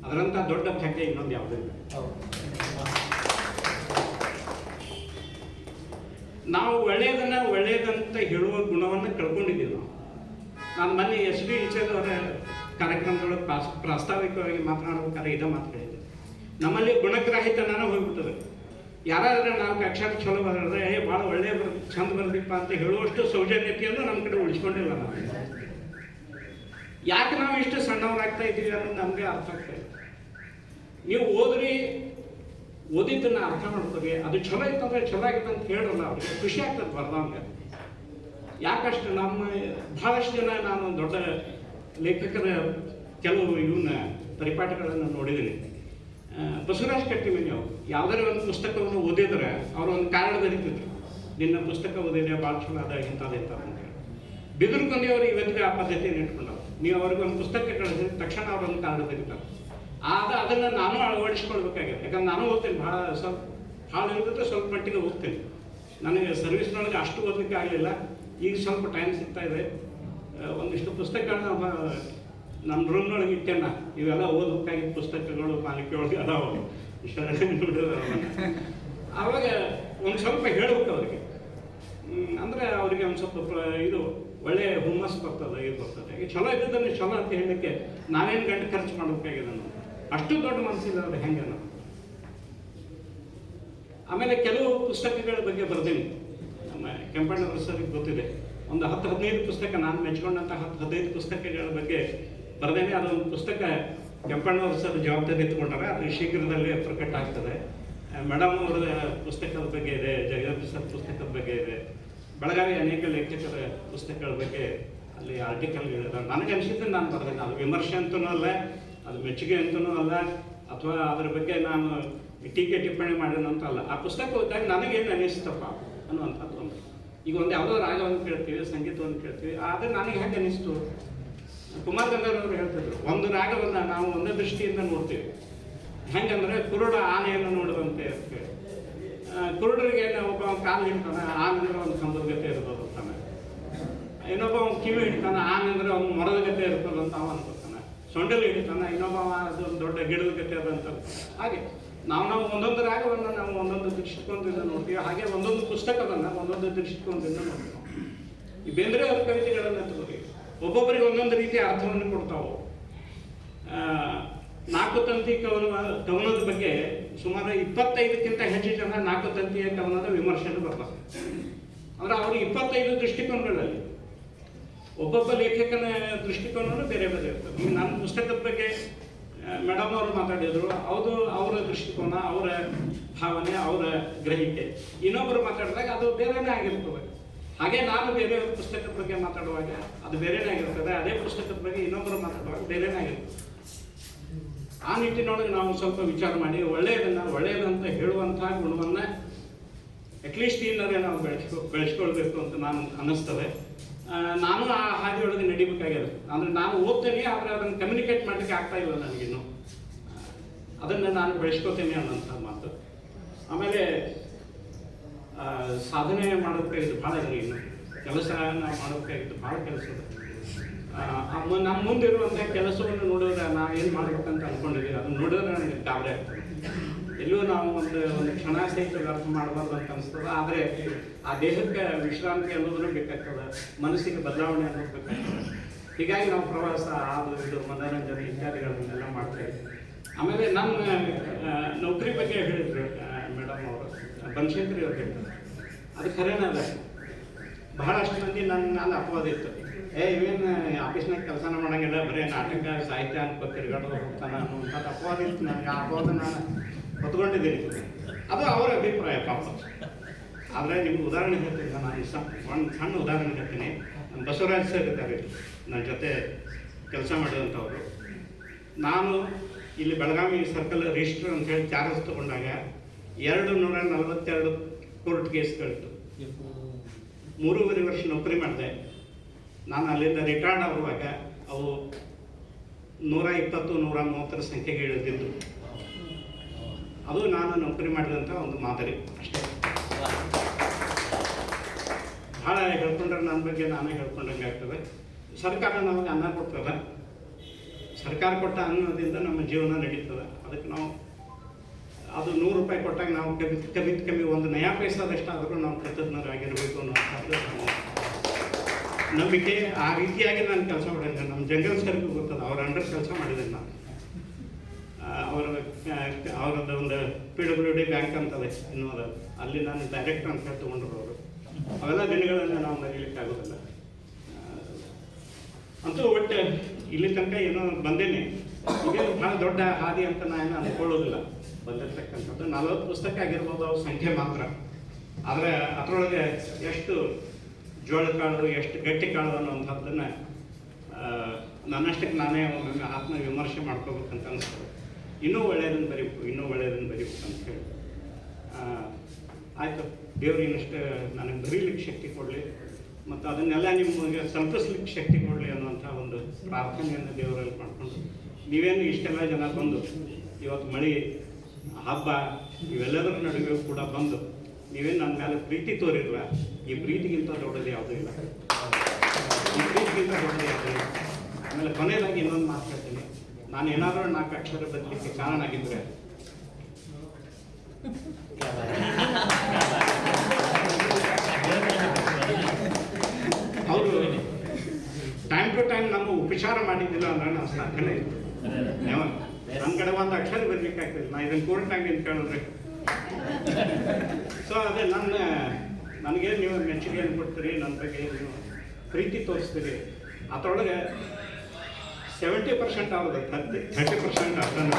[SPEAKER 1] ಅದರಂಥ ದೊಡ್ಡ ಭಾಗ್ಯ ಇನ್ನೊಂದು ಯಾವುದಿಲ್ಲ ನಾವು ಒಳ್ಳೆಯದನ್ನ ಒಳ್ಳೆಯದಂತ ಹೇಳುವ ಗುಣವನ್ನು ಕಳ್ಕೊಂಡಿದ್ದೀವಿ ನಾವು. ನಾನು ಮೊನ್ನೆ ಎಸ್ ಡಿ ಅವರ ಕಾರ್ಯಕ್ರಮದೊಳಗೆ ಪ್ರಾಸ್, ಪ್ರಾಸ್ತಾವಿಕವಾಗಿ ಮಾತನಾಡಬೇಕಾದ್ರೆ ಇದೇ ಮಾತು ಹೇಳಿದೆ. ನಮ್ಮಲ್ಲಿ ಗುಣಗ್ರಾಹಿತನ ಹೋಗ್ಬಿಟ್ಟದೆ. ಯಾರಾದ್ರೆ ನಾಲ್ಕು ಅಕ್ಷರ ಚಲೋ ಬರೋದ್ರೆ, ಏ, ಭಾಳ ಒಳ್ಳೆಯ ಬರ್ ಚಂದ ಬರ್ದಿಪ್ಪ ಅಂತ ಹೇಳುವಷ್ಟು ಸೌಜನ್ಯತೆಯನ್ನು ನಮ್ಮ ಕಡೆ ಉಳಿಸ್ಕೊಂಡಿಲ್ಲ ನಾವು. ಯಾಕೆ ನಾವು ಇಷ್ಟು ಸಣ್ಣವರಾಗ್ತಾ ಇದ್ದೀವಿ ಅನ್ನೋದು ನಮಗೆ ಅರ್ಥ ಆಗ್ತಾ ನೀವು ಓದ್ರಿ, ಓದಿದ್ದನ್ನ ಅರ್ಥ ಮಾಡ್ಕೋರಿ. ಅದು ಚಲೋ ಇತ್ತಂದ್ರೆ ಚಲೋ ಆಗಿತ್ತು ಅಂತ ಹೇಳಲ್ಲ ಅವ್ರಿಗೆ. ಖುಷಿ ಆಗ್ತದೆ ಬರ್ದವಂಗೆ ಯಾಕಷ್ಟು ನಮ್ಮ ಬಹಳಷ್ಟು ಜನ ನಾನು ದೊಡ್ಡ ಲೇಖಕರ ಕೆಲವು ಇವನ್ನ ಪರಿಪಾಠಗಳನ್ನು ನೋಡಿದ್ದೀನಿ. ಬಸವರಾಜ್ ಕಟ್ಟಿಮನಿ ಅವರು ಯಾವುದಾರ ಒಂದು ಪುಸ್ತಕವನ್ನು ಓದಿದ್ರೆ ಅವರು ಒಂದು ಕಾರಣ ಬರೀತಿದ್ರು ನಿನ್ನ ಪುಸ್ತಕ ಓದಿದೆ ಭಾಳ ಚಲೋ ಅದ ಇಂಥದ್ದು ಅಂತ ಹೇಳಿ. ಬಿದಿರುಕೊಂಡಿ ಅವರು ಇವತ್ತಿಗೆ ಆ ಪದ್ಧತಿಯನ್ನು ಇಟ್ಕೊಂಡವ್ರು. ನೀವು ಅವ್ರಿಗೆ ಒಂದು ಪುಸ್ತಕ ಕಳಿಸಿದ್ರೆ ತಕ್ಷಣ ಅವರೊಂದು ಕಾರಣ ಬರೀತಾರೆ ಆದ ಅದನ್ನು ನಾನು ಅಳವಡಿಸ್ಕೊಳ್ಬೇಕಾಗಿದೆ ಯಾಕಂದ್ರೆ ನಾನು ಓದ್ತೇನೆ ಭಾಳ ಸ್ವಲ್ಪ ಭಾಳ ಇರುತ್ತೆ ಸ್ವಲ್ಪ ಮಟ್ಟಿಗೆ ಓದ್ತೀನಿ. ನನಗೆ ಸರ್ವಿಸ್ನೊಳಗೆ ಅಷ್ಟು ಓದಲಿಕ್ಕೆ ಆಗಲಿಲ್ಲ. ಈಗ ಸ್ವಲ್ಪ ಟೈಮ್ ಸಿಗ್ತಾ ಇದೆ. ಒಂದಿಷ್ಟು ಪುಸ್ತಕಗಳನ್ನ ನಮ್ಮ ರೂಮ್ನೊಳಗೆ ಇಟ್ಟೆಣ್ಣ ಇವೆಲ್ಲ ಓದಬೇಕಾಗಿದ್ದ ಪುಸ್ತಕಗಳು ಮಾಲಿಕೆ ಒಳಗೆ ಅದಾವ. ಆವಾಗ ಒಂದು ಸ್ವಲ್ಪ ಹೇಳ್ಬೇಕು ಅವ್ರಿಗೆ. ಅಂದರೆ ಅವರಿಗೆ ಒಂದು ಸ್ವಲ್ಪ ಇದು ಒಳ್ಳೆ ಹುಮ್ಮಸ್ ಬರ್ತದೆ, ಇದು ಬರ್ತದೆ. ಈಗ ಚಲೋ ಇದ್ದದನ್ನು ಚಲೋ ಅಂತ ಹೇಳಲಿಕ್ಕೆ ನಾನೇನು ಗಂಟೆ ಖರ್ಚು ಮಾಡಬೇಕಾಗಿದೆ ನಾನು ಅಷ್ಟು ದೊಡ್ಡ ಮನಸ್ಸಿಲ್ಲ ಅವ್ರು ಹೆಂಗೆ ನಾನು ಆಮೇಲೆ ಕೆಲವು ಪುಸ್ತಕಗಳ ಬಗ್ಗೆ ಬರ್ತೀನಿ. ಕೆಂಪಣ್ಣವ್ರ ಸರಿಗೆ ಗೊತ್ತಿದೆ. ಒಂದು ಹತ್ತು ಹದಿನೈದು ಪುಸ್ತಕ ನಾನು ಮೆಚ್ಕೊಂಡಂಥ ಹತ್ತು ಹದಿನೈದು ಪುಸ್ತಕಗಳ ಬಗ್ಗೆ ಬರ್ದೇನೆ. ಅದೊಂದು ಪುಸ್ತಕ ಕೆಂಪಣ್ಣವ್ರ ಸರ್ ಜವಾಬ್ದಾರಿ ಎತ್ಕೊಂಡಾರೆ ಅದು ಶೀಘ್ರದಲ್ಲೇ ಪ್ರಕಟ ಆಗ್ತದೆ. ಮೇಡಮ್ ಅವರ ಪುಸ್ತಕದ ಬಗ್ಗೆ ಇದೆ ಜಗದೀಶ್ ಸರ್ ಪುಸ್ತಕದ ಬಗ್ಗೆ ಇದೆ. ಬೆಳಗಾವಿ ಅನೇಕ ಲೇಖಕರ ಪುಸ್ತಕಗಳ ಬಗ್ಗೆ ಅಲ್ಲಿ ಆರ್ಟಿಕಲ್ಗಳಿದೆ ನನಗೆ ಅನಿಸಿದ್ದು ನಾನು ಬರೆದೇನೆ. ಅದು ವಿಮರ್ಶೆ ಅಂತನೂ ಅಲ್ಲ, ಅದು ಮೆಚ್ಚುಗೆ ಅಂತನೂ ಅಲ್ಲ, ಅಥವಾ ಅದರ ಬಗ್ಗೆ ನಾನು ಟೀಕೆ ಟಿಪ್ಪಣಿ ಮಾಡಿದಂತ ಅಲ್ಲ. ಆ ಪುಸ್ತಕ ಓದಿದಾಗ ನನಗೇನು ಅನಿಸ್ತಪ್ಪ? ಅನ್ನುವಂಥದ್ದು ಒಂದು ಈಗ ಒಂದು ಯಾವುದೋ ರಾಗವನ್ನು ಕೇಳ್ತೀವಿ ಸಂಗೀತವನ್ನು ಕೇಳ್ತೀವಿ, ಆದರೆ ನನಗೆ ಹೆಂಗೆ ಅನಿಸ್ತು ಕುಮಾರ್ ಗಂಗಾರವರು ಹೇಳ್ತಿದ್ರು, ಒಂದು ರಾಗವನ್ನು ನಾವು ಒಂದೇ ದೃಷ್ಟಿಯಿಂದ ನೋಡ್ತೀವಿ. ಹೆಂಗಂದ್ರೆ ಕುರುಡ ಆನೆಯನ್ನು ನೋಡುವಂತೆ ಅಂತ ಹೇಳಿ ಕುರುಡರಿಗೆ ಒಬ್ಬ ಕಾಲು ಹಿಡ್ತಾನೆ, ಆನೆಂದ್ರೆ ಒಂದು ಕಂಬದ ಗತೆ ಅಂತಾನೆ. ಇನ್ನೊಬ್ಬ ಅವ್ನು ಕಿವಿ ಹಿಡ್ತಾನೆ, ಆನೆಂದ್ರೆ ಅವ್ನು ಮರದ ಗತೆ ಅಂತ ಅವ ಅನ್ಕೋತಾನೆ. ಸೊಂಡಲ್ಲಿ ಹಿಡಿತಾನೆ, ಇನ್ನೊಬ್ಬ ಅವ ಅದು ಒಂದು ದೊಡ್ಡ ಗಿಡದ ಗತೆ ಅದಂತ ಹಾಗೆ. ನಾವು ನಾವು ಒಂದೊಂದು ರಾಗವನ್ನು ನಾವು ಒಂದೊಂದು ದೃಷ್ಟಿಕೋನದಿಂದ ನೋಡ್ತೀವಿ. ಹಾಗೆ ಒಂದೊಂದು ಪುಸ್ತಕವನ್ನು ಒಂದೊಂದು ದೃಷ್ಟಿಕೋನದಿಂದ ನೋಡ್ತೀವಿ. ಈ ಬೇಂದ್ರೆ ಅವ್ರ ಕವಿತೆಗಳನ್ನು ತಗೋರಿ ಒಬ್ಬೊಬ್ಬರಿಗೆ ಒಂದೊಂದು ರೀತಿಯ ಅರ್ಥವನ್ನು ಕೊಡ್ತಾವೆ. ನಾಲ್ಕು ತಂತಿ ಕವನ, ಕವನದ ಬಗ್ಗೆ ಸುಮಾರು ಇಪ್ಪತ್ತೈದಕ್ಕಿಂತ ಹೆಚ್ಚು ಜನ ನಾಲ್ಕು ತಂತಿಯ ಕವನದ ವಿಮರ್ಶೆಯನ್ನು ಬರ್ತಾರೆ. ಅಂದ್ರೆ ಅವರು ಇಪ್ಪತ್ತೈದು ದೃಷ್ಟಿಕೋನಗಳಲ್ಲಿ. ಒಬ್ಬೊಬ್ಬ ಲೇಖಕನ ದೃಷ್ಟಿಕೋನ ಬೇರೆ ಬೇರೆ ಇರ್ತದೆ. ನನ್ನ ಪುಸ್ತಕದ ಬಗ್ಗೆ ಮೇಡಮ್ ಅವರು ಮಾತಾಡಿದ್ರು, ಅದು ಅವರ ದೃಷ್ಟಿಕೋನ, ಅವರ ಭಾವನೆ, ಅವರ ಗ್ರಹಿಕೆ. ಇನ್ನೊಬ್ಬರು ಮಾತಾಡಿದಾಗ ಅದು ಬೇರೆನೇ ಆಗಿರ್ತದೆ ಹಾಗೆ ನಾನು ಬೇರೆ ಪುಸ್ತಕದ ಬಗ್ಗೆ ಮಾತಾಡುವಾಗ ಅದು ಬೇರೆನೇ ಆಗಿರ್ತದೆ, ಅದೇ ಪುಸ್ತಕದ ಬಗ್ಗೆ ಇನ್ನೊಬ್ಬರು ಮಾತಾಡುವಾಗ ಬೇರೆನೇ ಆಗಿರ್ತದೆ ಆ ನಿಟ್ಟಿನೊಳಗೆ ನಾವು ಸ್ವಲ್ಪ ವಿಚಾರ ಮಾಡಿ, ಒಳ್ಳೆಯದನ್ನ, ಒಳ್ಳೆಯದಂತ ಹೇಳುವಂತಹ ಗುಣವನ್ನ ಅಟ್ಲೀಸ್ಟ್ ಇನ್ನದೇ ನಾವು ಬೆಳೆಸ್ಕೊ, ಬೆಳೆಸ್ಕೊಳ್ಬೇಕು ಅಂತ ನಾನು ಅನ್ನಿಸ್ತದೆ. ನಾನು ಆ ಹಾದಿಯೊಳಗೆ ನಡಿಬೇಕಾಗ್ಯದ. ಅಂದ್ರೆ ನಾನು ಓದ್ತೇನೆ, ಆದರೆ ಅದನ್ನು ಕಮ್ಯುನಿಕೇಟ್ ಮಾಡಲಿಕ್ಕೆ ಆಗ್ತಾ ಇಲ್ಲ ನನಗಿನ್ನು ಅದನ್ನು ನಾನು ಬೆಳೆಸ್ಕೋತೇನೆ ಅನ್ನೋಂಥ ಮಾತು. ಆಮೇಲೆ ಸಾಧನೆ ಮಾಡೋದಕ್ಕಾಗಿದ್ದು ಭಾಳ ಇನ್ನು. ಕೆಲಸ ನಾವು ಮಾಡೋದಕ್ಕಾಗಿದ್ದು ಭಾಳ ಕೆಲಸ ನಮ್ಮ ಮುಂದಿರುವಂಥ ಕೆಲಸವನ್ನು ನೋಡಿದ್ರೆ ನಾ ಏನು ಮಾಡ್ಬೇಕಂತ ಅಂದ್ಕೊಂಡಿದ್ದೀನಿ ಅದನ್ನು ನೋಡಿದ್ರೆ ನನಗೆ ಗಾಬರಿ ಆಗ್ತದೆ. ಎಲ್ಲೂ ನಾವು ಒಂದು ಒಂದು ಕ್ಷಣ ಸಹಿತ ವ್ಯರ್ಥ ಮಾಡಬಾರ್ದು ಅಂತ ಅನಿಸ್ತದೆ. ಆದರೆ ಆ ದೇಹಕ್ಕೆ ವಿಶ್ರಾಂತಿ ಅನ್ನೋದನ್ನು ಬೇಕಾಗ್ತದೆ. ಮನಸ್ಸಿಗೆ ಬದಲಾವಣೆ ಅನ್ನೋದು ಬೇಕಾಗ್ತದೆ. ಹೀಗಾಗಿ ನಾವು ಪ್ರವಾಸ ಅದು ಇದು, ಮನೋರಂಜನೆ ಇತ್ಯಾದಿಗಳನ್ನೆಲ್ಲ ಮಾಡ್ತಾ ಇದ್ದೀವಿ ಆಮೇಲೆ ನಮ್ಮ ನೌಕರಿ ಬಗ್ಗೆ ಹೇಳಿದ್ರು ಮೇಡಮ್ ಅವರು, ಬನಶಂಕರಿ ಅವ್ರು ಹೇಳ್ತಾರೆ ಅದು ಖರೇನಲ್ಲ ಬಹಳಷ್ಟು ಮಂದಿ ನನ್ನ ನಾನು ಅಪವಾದ ಇತ್ತು. ಏ, ಇವೇನು ಆಫೀಸ್ನಾಗ ಕೆಲಸನ ಮಾಡಂಗಿಲ್ಲ, ಬರೀ ನಾಟಕ, ಸಾಹಿತ್ಯ ಅಂತ ತಿರ್ಗಾಡೋದು ಅನ್ನೋ ಅನ್ನುವಂಥದ್ದು ಅಪವಾದ ಇತ್ತು. ನನಗೆ ಆ ಅಪವಾದ ನಾನು ಹೊತ್ಕೊಂಡಿದ್ದೀನಿ ಅದು ಅವರ ಅಭಿಪ್ರಾಯ ಪಾಪ. ಆದರೆ ನಿಮ್ಗೆ ಉದಾಹರಣೆ ಹೇಳ್ತೀನಿ, ನಾನು ಈ ಒಂದು ಸಣ್ಣ ಉದಾಹರಣೆ ಹೇಳ್ತೀನಿ. ನಮ್ಮ ಬಸವರಾಜ್ ಸರ್ ಇದ್ದಾರೆ, ನನ್ನ ಜೊತೆ ಕೆಲಸ ಮಾಡಿದಂಥವ್ರು. ನಾನು ಇಲ್ಲಿ ಬೆಳಗಾವಿ ಸರ್ಕಲ್ ರಿಜಿಸ್ಟರ್ ಅಂತ ಹೇಳಿ ಚಾರ್ಜ್ ತಗೊಂಡಾಗ ಎರಡು ನೂರ ನಲವತ್ತೆರಡು ಕೋರ್ಟ್ ಕೇಸ್ಗಳಿತ್ತು. ಮೂರುವರೆ ವರ್ಷ ನೌಕರಿ ಮಾಡಿದೆ. ನಾನು ಅಲ್ಲಿಂದ ರಿಟೈರ್ಡ್ ಆಗುವಾಗ ಅವು ನೂರ ಇಪ್ಪತ್ತು, ನೂರ ಮೂವತ್ತರ ಸಂಖ್ಯೆಗೆ ಇಳಿದಿದ್ದು. ಅದು ನಾನು ನೌಕರಿ ಮಾಡಿದಂಥ ಒಂದು ಮಾದರಿ ಅಷ್ಟೇ. ಭಾಳ ಹೇಳ್ಕೊಂಡ್ರೆ ನನ್ನ ಬಗ್ಗೆ ನಾನೇ ಹೇಳ್ಕೊಂಡಂಗೆ ಆಗ್ತದೆ. ಸರ್ಕಾರ ನಮಗೆ ಅನ್ನ ಕೊಡ್ತದೆ. ಸರ್ಕಾರ ಕೊಟ್ಟ ಅನ್ನದಿಂದ ನಮ್ಮ ಜೀವನ ನಡೀತದೆ. ಅದಕ್ಕೆ ನಾವು ಅದು ನೂರು ರೂಪಾಯಿ ಕೊಟ್ಟಾಗ ನಾವು ಕಮ್ಮಿ ಕಮ್ಮಿ ಕಮ್ಮಿ ಒಂದು ನಯಾ ಪೈಸಾದಷ್ಟಾದರೂ ನಾವು ಕೃತಜ್ಞರಾಗಿರಬೇಕು ಅನ್ನೋ ನಂಬಿಕೆ. ಆ ರೀತಿಯಾಗಿ ನಾನು ಕೆಲಸ ಮಾಡಿದ್ದೆ ನಮ್ಮ ಜಂಗಲ್ ಸರ್ಗೂ ಗೊತ್ತದ ಅವ್ರ ಅಂಡರ್ ಕೆಲಸ ಮಾಡಿದ್ದೇನೆ ನಾನು ಅವರ ಅವರದ್ದು ಒಂದು ಪಿ ಡಬ್ಲ್ಯೂ ಡಿ ಬ್ಯಾಂಕ್ ಅಂತದೆ ಇನ್ನೊಂದು ಅಲ್ಲಿ ನಾನು ಡೈರೆಕ್ಟರ್ ಅಂತ ಹೇಳಿ ತೊಗೊಂಡ್ರು ಅವರು ಅವೆಲ್ಲ ದಿನಗಳನ್ನು ನಾವು ಮರೀಲಿಕ್ಕೆ ಆಗೋದಿಲ್ಲ. ಅಂತೂ ಒಟ್ಟು ಇಲ್ಲಿ ತನಕ ಏನೋ ಬಂದೇನೆ. ಇದೇನು ಭಾಳ ದೊಡ್ಡ ಹಾದಿ ಅಂತ ನಾನು ಅಂದ್ಕೊಳ್ಳೋದಿಲ್ಲ ಬಂದಿರ್ತಕ್ಕಂಥದ್ದು. ನಲವತ್ತು ಪುಸ್ತಕ ಆಗಿರ್ಬೋದು, ಅವ್ರ ಸಂಖ್ಯೆ ಮಾತ್ರ. ಆದರೆ ಅದರೊಳಗೆ ಎಷ್ಟು ಜೋಳ ಕಾಳು, ಎಷ್ಟು ಗಟ್ಟಿ ಕಾಳು ಅನ್ನುವಂಥದ್ದನ್ನು ನನ್ನಷ್ಟಕ್ಕೆ ನಾನೇ ಒಮ್ಮೊಮ್ಮೆ ಆತ್ಮ ವಿಮರ್ಶೆ ಮಾಡ್ಕೋಬೇಕಂತ ಅನಿಸ್ತದೆ ಇನ್ನೂ ಒಳ್ಳೆಯದನ್ನು ಬರೀಬೇಕು, ಇನ್ನೂ ಒಳ್ಳೆಯದನ್ನು ಬರೀಬೇಕು ಅಂತ ಹೇಳಿ. ಆಯಿತು. ದೇವ್ರು ಇನ್ನಷ್ಟು ನನಗೆ ಬರೀಲಿಕ್ಕೆ ಶಕ್ತಿ ಕೊಡಲಿ, ಮತ್ತು ಅದನ್ನೆಲ್ಲ ನಿಮಗೆ ಸಂತರಿಸ್ಲಿಕ್ಕೆ ಶಕ್ತಿ ಕೊಡಲಿ ಅನ್ನುವಂಥ ಒಂದು ಪ್ರಾರ್ಥನೆಯನ್ನು ದೇವರಲ್ಲಿ ಮಾಡಿಕೊಂಡು, ನೀವೇನು ಇಷ್ಟೆಲ್ಲ ಜನ ಬಂದು, ಇವತ್ತು ಮಳೆ, ಹಬ್ಬ, ಇವೆಲ್ಲದರ ನಡುವೆ ಕೂಡ ಬಂದು ನೀವೇನು ನನ್ನ ಮೇಲೆ ಪ್ರೀತಿ ತೋರಿಲ್ವ ಈ ಪ್ರೀತಿಗಿಂತ ದೊಡ್ಡದು ಯಾವುದೂ ಇಲ್ಲ. ಈ ಪ್ರೀತಿಗಿಂತ ದೊಡ್ಡದು ಯಾವುದೂ ಇಲ್ಲ. ಆಮೇಲೆ ಕೊನೆಯದಾಗಿ ಇನ್ನೊಂದು ಮಾತು ಹೇಳ್ತೀನಿ. ನಾನು ಏನಾದರೂ ನಾಲ್ಕು ಅಕ್ಷರ ಕಾರಣ ಆಗಿದ್ರೆ? ಹೌದು. ಟೈಮ್ ಟು ಟೈಮ್ ನಮ್ಮ ಉಪಚಾರ ಮಾಡಿದ್ದಿಲ್ಲ ಅಂದ್ರೆ ನಾವು ಸಾಧನೆ. ನನ್ನ ಕಡೆ ಒಂದು ಅಕ್ಷರ ಬರ್ಬೇಕಾಗ್ತದೆ ನಾ ಇದನ್ನು ಕೋರ್ಟ್ನಾಗ ಅಂತ ಕೇಳಿದ್ರೆ. ಸೊ ಅದೇ ನನ್ನ, ನನಗೇನು ನೀವು ಮೆಚ್ಚುಗೆಯನ್ನು ಕೊಡ್ತೀರಿ? ನನ್ನ ಬಗ್ಗೆ ಏನು ಪ್ರೀತಿ ತೋರಿಸ್ತೀರಿ? ಅದರೊಳಗೆ ಸೆವೆಂಟಿ ಪರ್ಸೆಂಟ್ ಅವ್ರದ್ದು ಥರ್ಟಿ ಪರ್ಸೆಂಟ್ ಅರ್ಧನ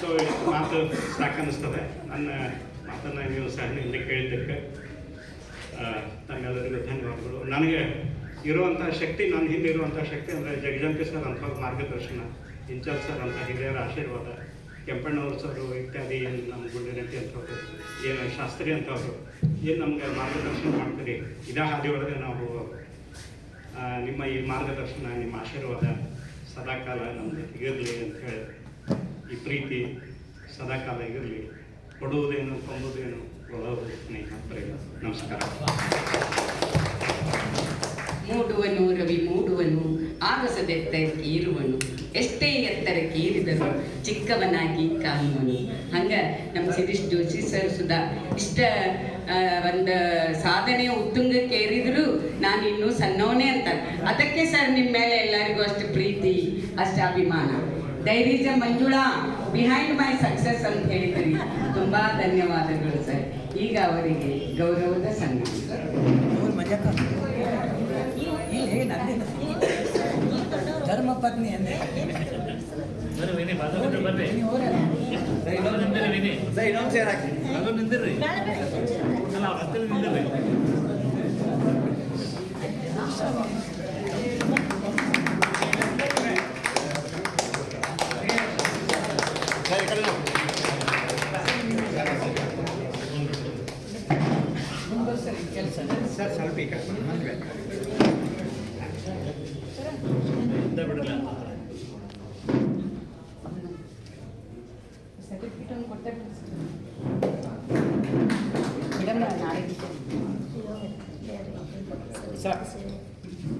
[SPEAKER 1] ಸೊ ಇಷ್ಟು ಮಾತು ಸಾಕನ್ನಿಸ್ತದೆ. ನನ್ನ ಮಾತನ್ನು ನೀವು ಸಹನೆಯಿಂದ ಕೇಳಿದ್ದಕ್ಕೆ ತಮ್ಮೆಲ್ಲರಿಗೂ ಧನ್ಯವಾದಗಳು ನನಗೆ ಇರುವಂಥ ಶಕ್ತಿ, ನನ್ನ ಹಿಂದೆ ಇರುವಂಥ ಶಕ್ತಿ ಅಂದರೆ ಜಗಜಂಪಿ ಸರ್ ಅಂಥ ಮಾರ್ಗದರ್ಶನ, ಇಂಚಲ್ ಸರ್ ಅಂತ ಹಿರಿಯರ ಆಶೀರ್ವಾದ, ಕೆಂಪಣ್ಣವ್ರ ಸರ್ ಇತ್ಯಾದಿ ಏನು ನಮ್ಮ ಗುಂಡಿನಟ್ಟಿ ಅಂಥವ್ರು ಏನು ಶಾಸ್ತ್ರಿ ಅಂಥವ್ರು ಏನು ನಮಗೆ ಮಾರ್ಗದರ್ಶನ ಮಾಡ್ತೀರಿ, ಇದೇ ಹಾದಿ ಒಳಗೆ ನಾವು ನಿಮ್ಮ ಈ ಮಾರ್ಗದರ್ಶನ, ನಿಮ್ಮ ಆಶೀರ್ವಾದ ಸದಾಕಾಲ ನಮ್ಮ ಇರಲಿ ಅಂತ ಹೇಳಿ, ಈ ಪ್ರೀತಿ ಸದಾಕಾಲ ಇರಲಿ. ಕೊಡುವುದೇನು, ಕೊಂಬುದೇನು ನಮಸ್ಕಾರ.
[SPEAKER 2] ಮೂಡುವನು ರವಿ, ಮೂಡುವನು. ಆಗಸದೆತ್ತ ಇರುವನು ಎಷ್ಟೇ ಎತ್ತರ ಕೇರಿದರು ಚಿಕ್ಕವನಾಗಿ ಕಾಣುವನು. ಹಂಗ ನಮ್ಮ ಶಿರೀಶ್ ಜೋಶಿ ಸರ್ ಸುಧಾ, ಇಷ್ಟ ಒಂದು ಸಾಧನೆ ಉತ್ತುಂಗಕ್ಕೆ ಏರಿದ್ರು ನಾನು ಇನ್ನೂ ಸಣ್ಣವನೇ ಅಂತ. ಅದಕ್ಕೆ ಸರ್ ನಿಮ್ಮ ಮೇಲೆ ಎಲ್ಲರಿಗೂ ಅಷ್ಟು ಪ್ರೀತಿ, ಅಷ್ಟು ಅಭಿಮಾನ. ಧೈರ್ಯಜ ಮಂಜುಳಾ ಬಿಹೈಂಡ್ ಮೈ ಸಕ್ಸಸ್ ಅಂತ ಹೇಳಿದ್ರಿ. ತುಂಬಾ ಧನ್ಯವಾದಗಳು ಸರ್ ಈಗ ಅವರಿಗೆ ಗೌರವದ ಸನ್ಮಾನ.
[SPEAKER 3] ಧರ್ಮಪತ್ನಿ ಅಂದ್ರೆ ಇನ್ನೊಂದು ಸೇರ್ ಹಾಕಿ.
[SPEAKER 4] ಅದು ನಿಂದಿರ್ರಿ ಅಲ್ಲ ಅವ್ರ ಹತ್ತಿರ ನಿಂದಿರ್ರಿ
[SPEAKER 1] ಸರ್ ಸ್ವಲ್ಪ ಈ ಕಡೆ ಬನ್ನಿ, ಮಂದ್ವೆ.
[SPEAKER 4] ಇಂದ ಬಿಡಲ್ಲ.
[SPEAKER 2] ಮೇಡಮ್ ನಾಳೆ
[SPEAKER 3] ಸರ್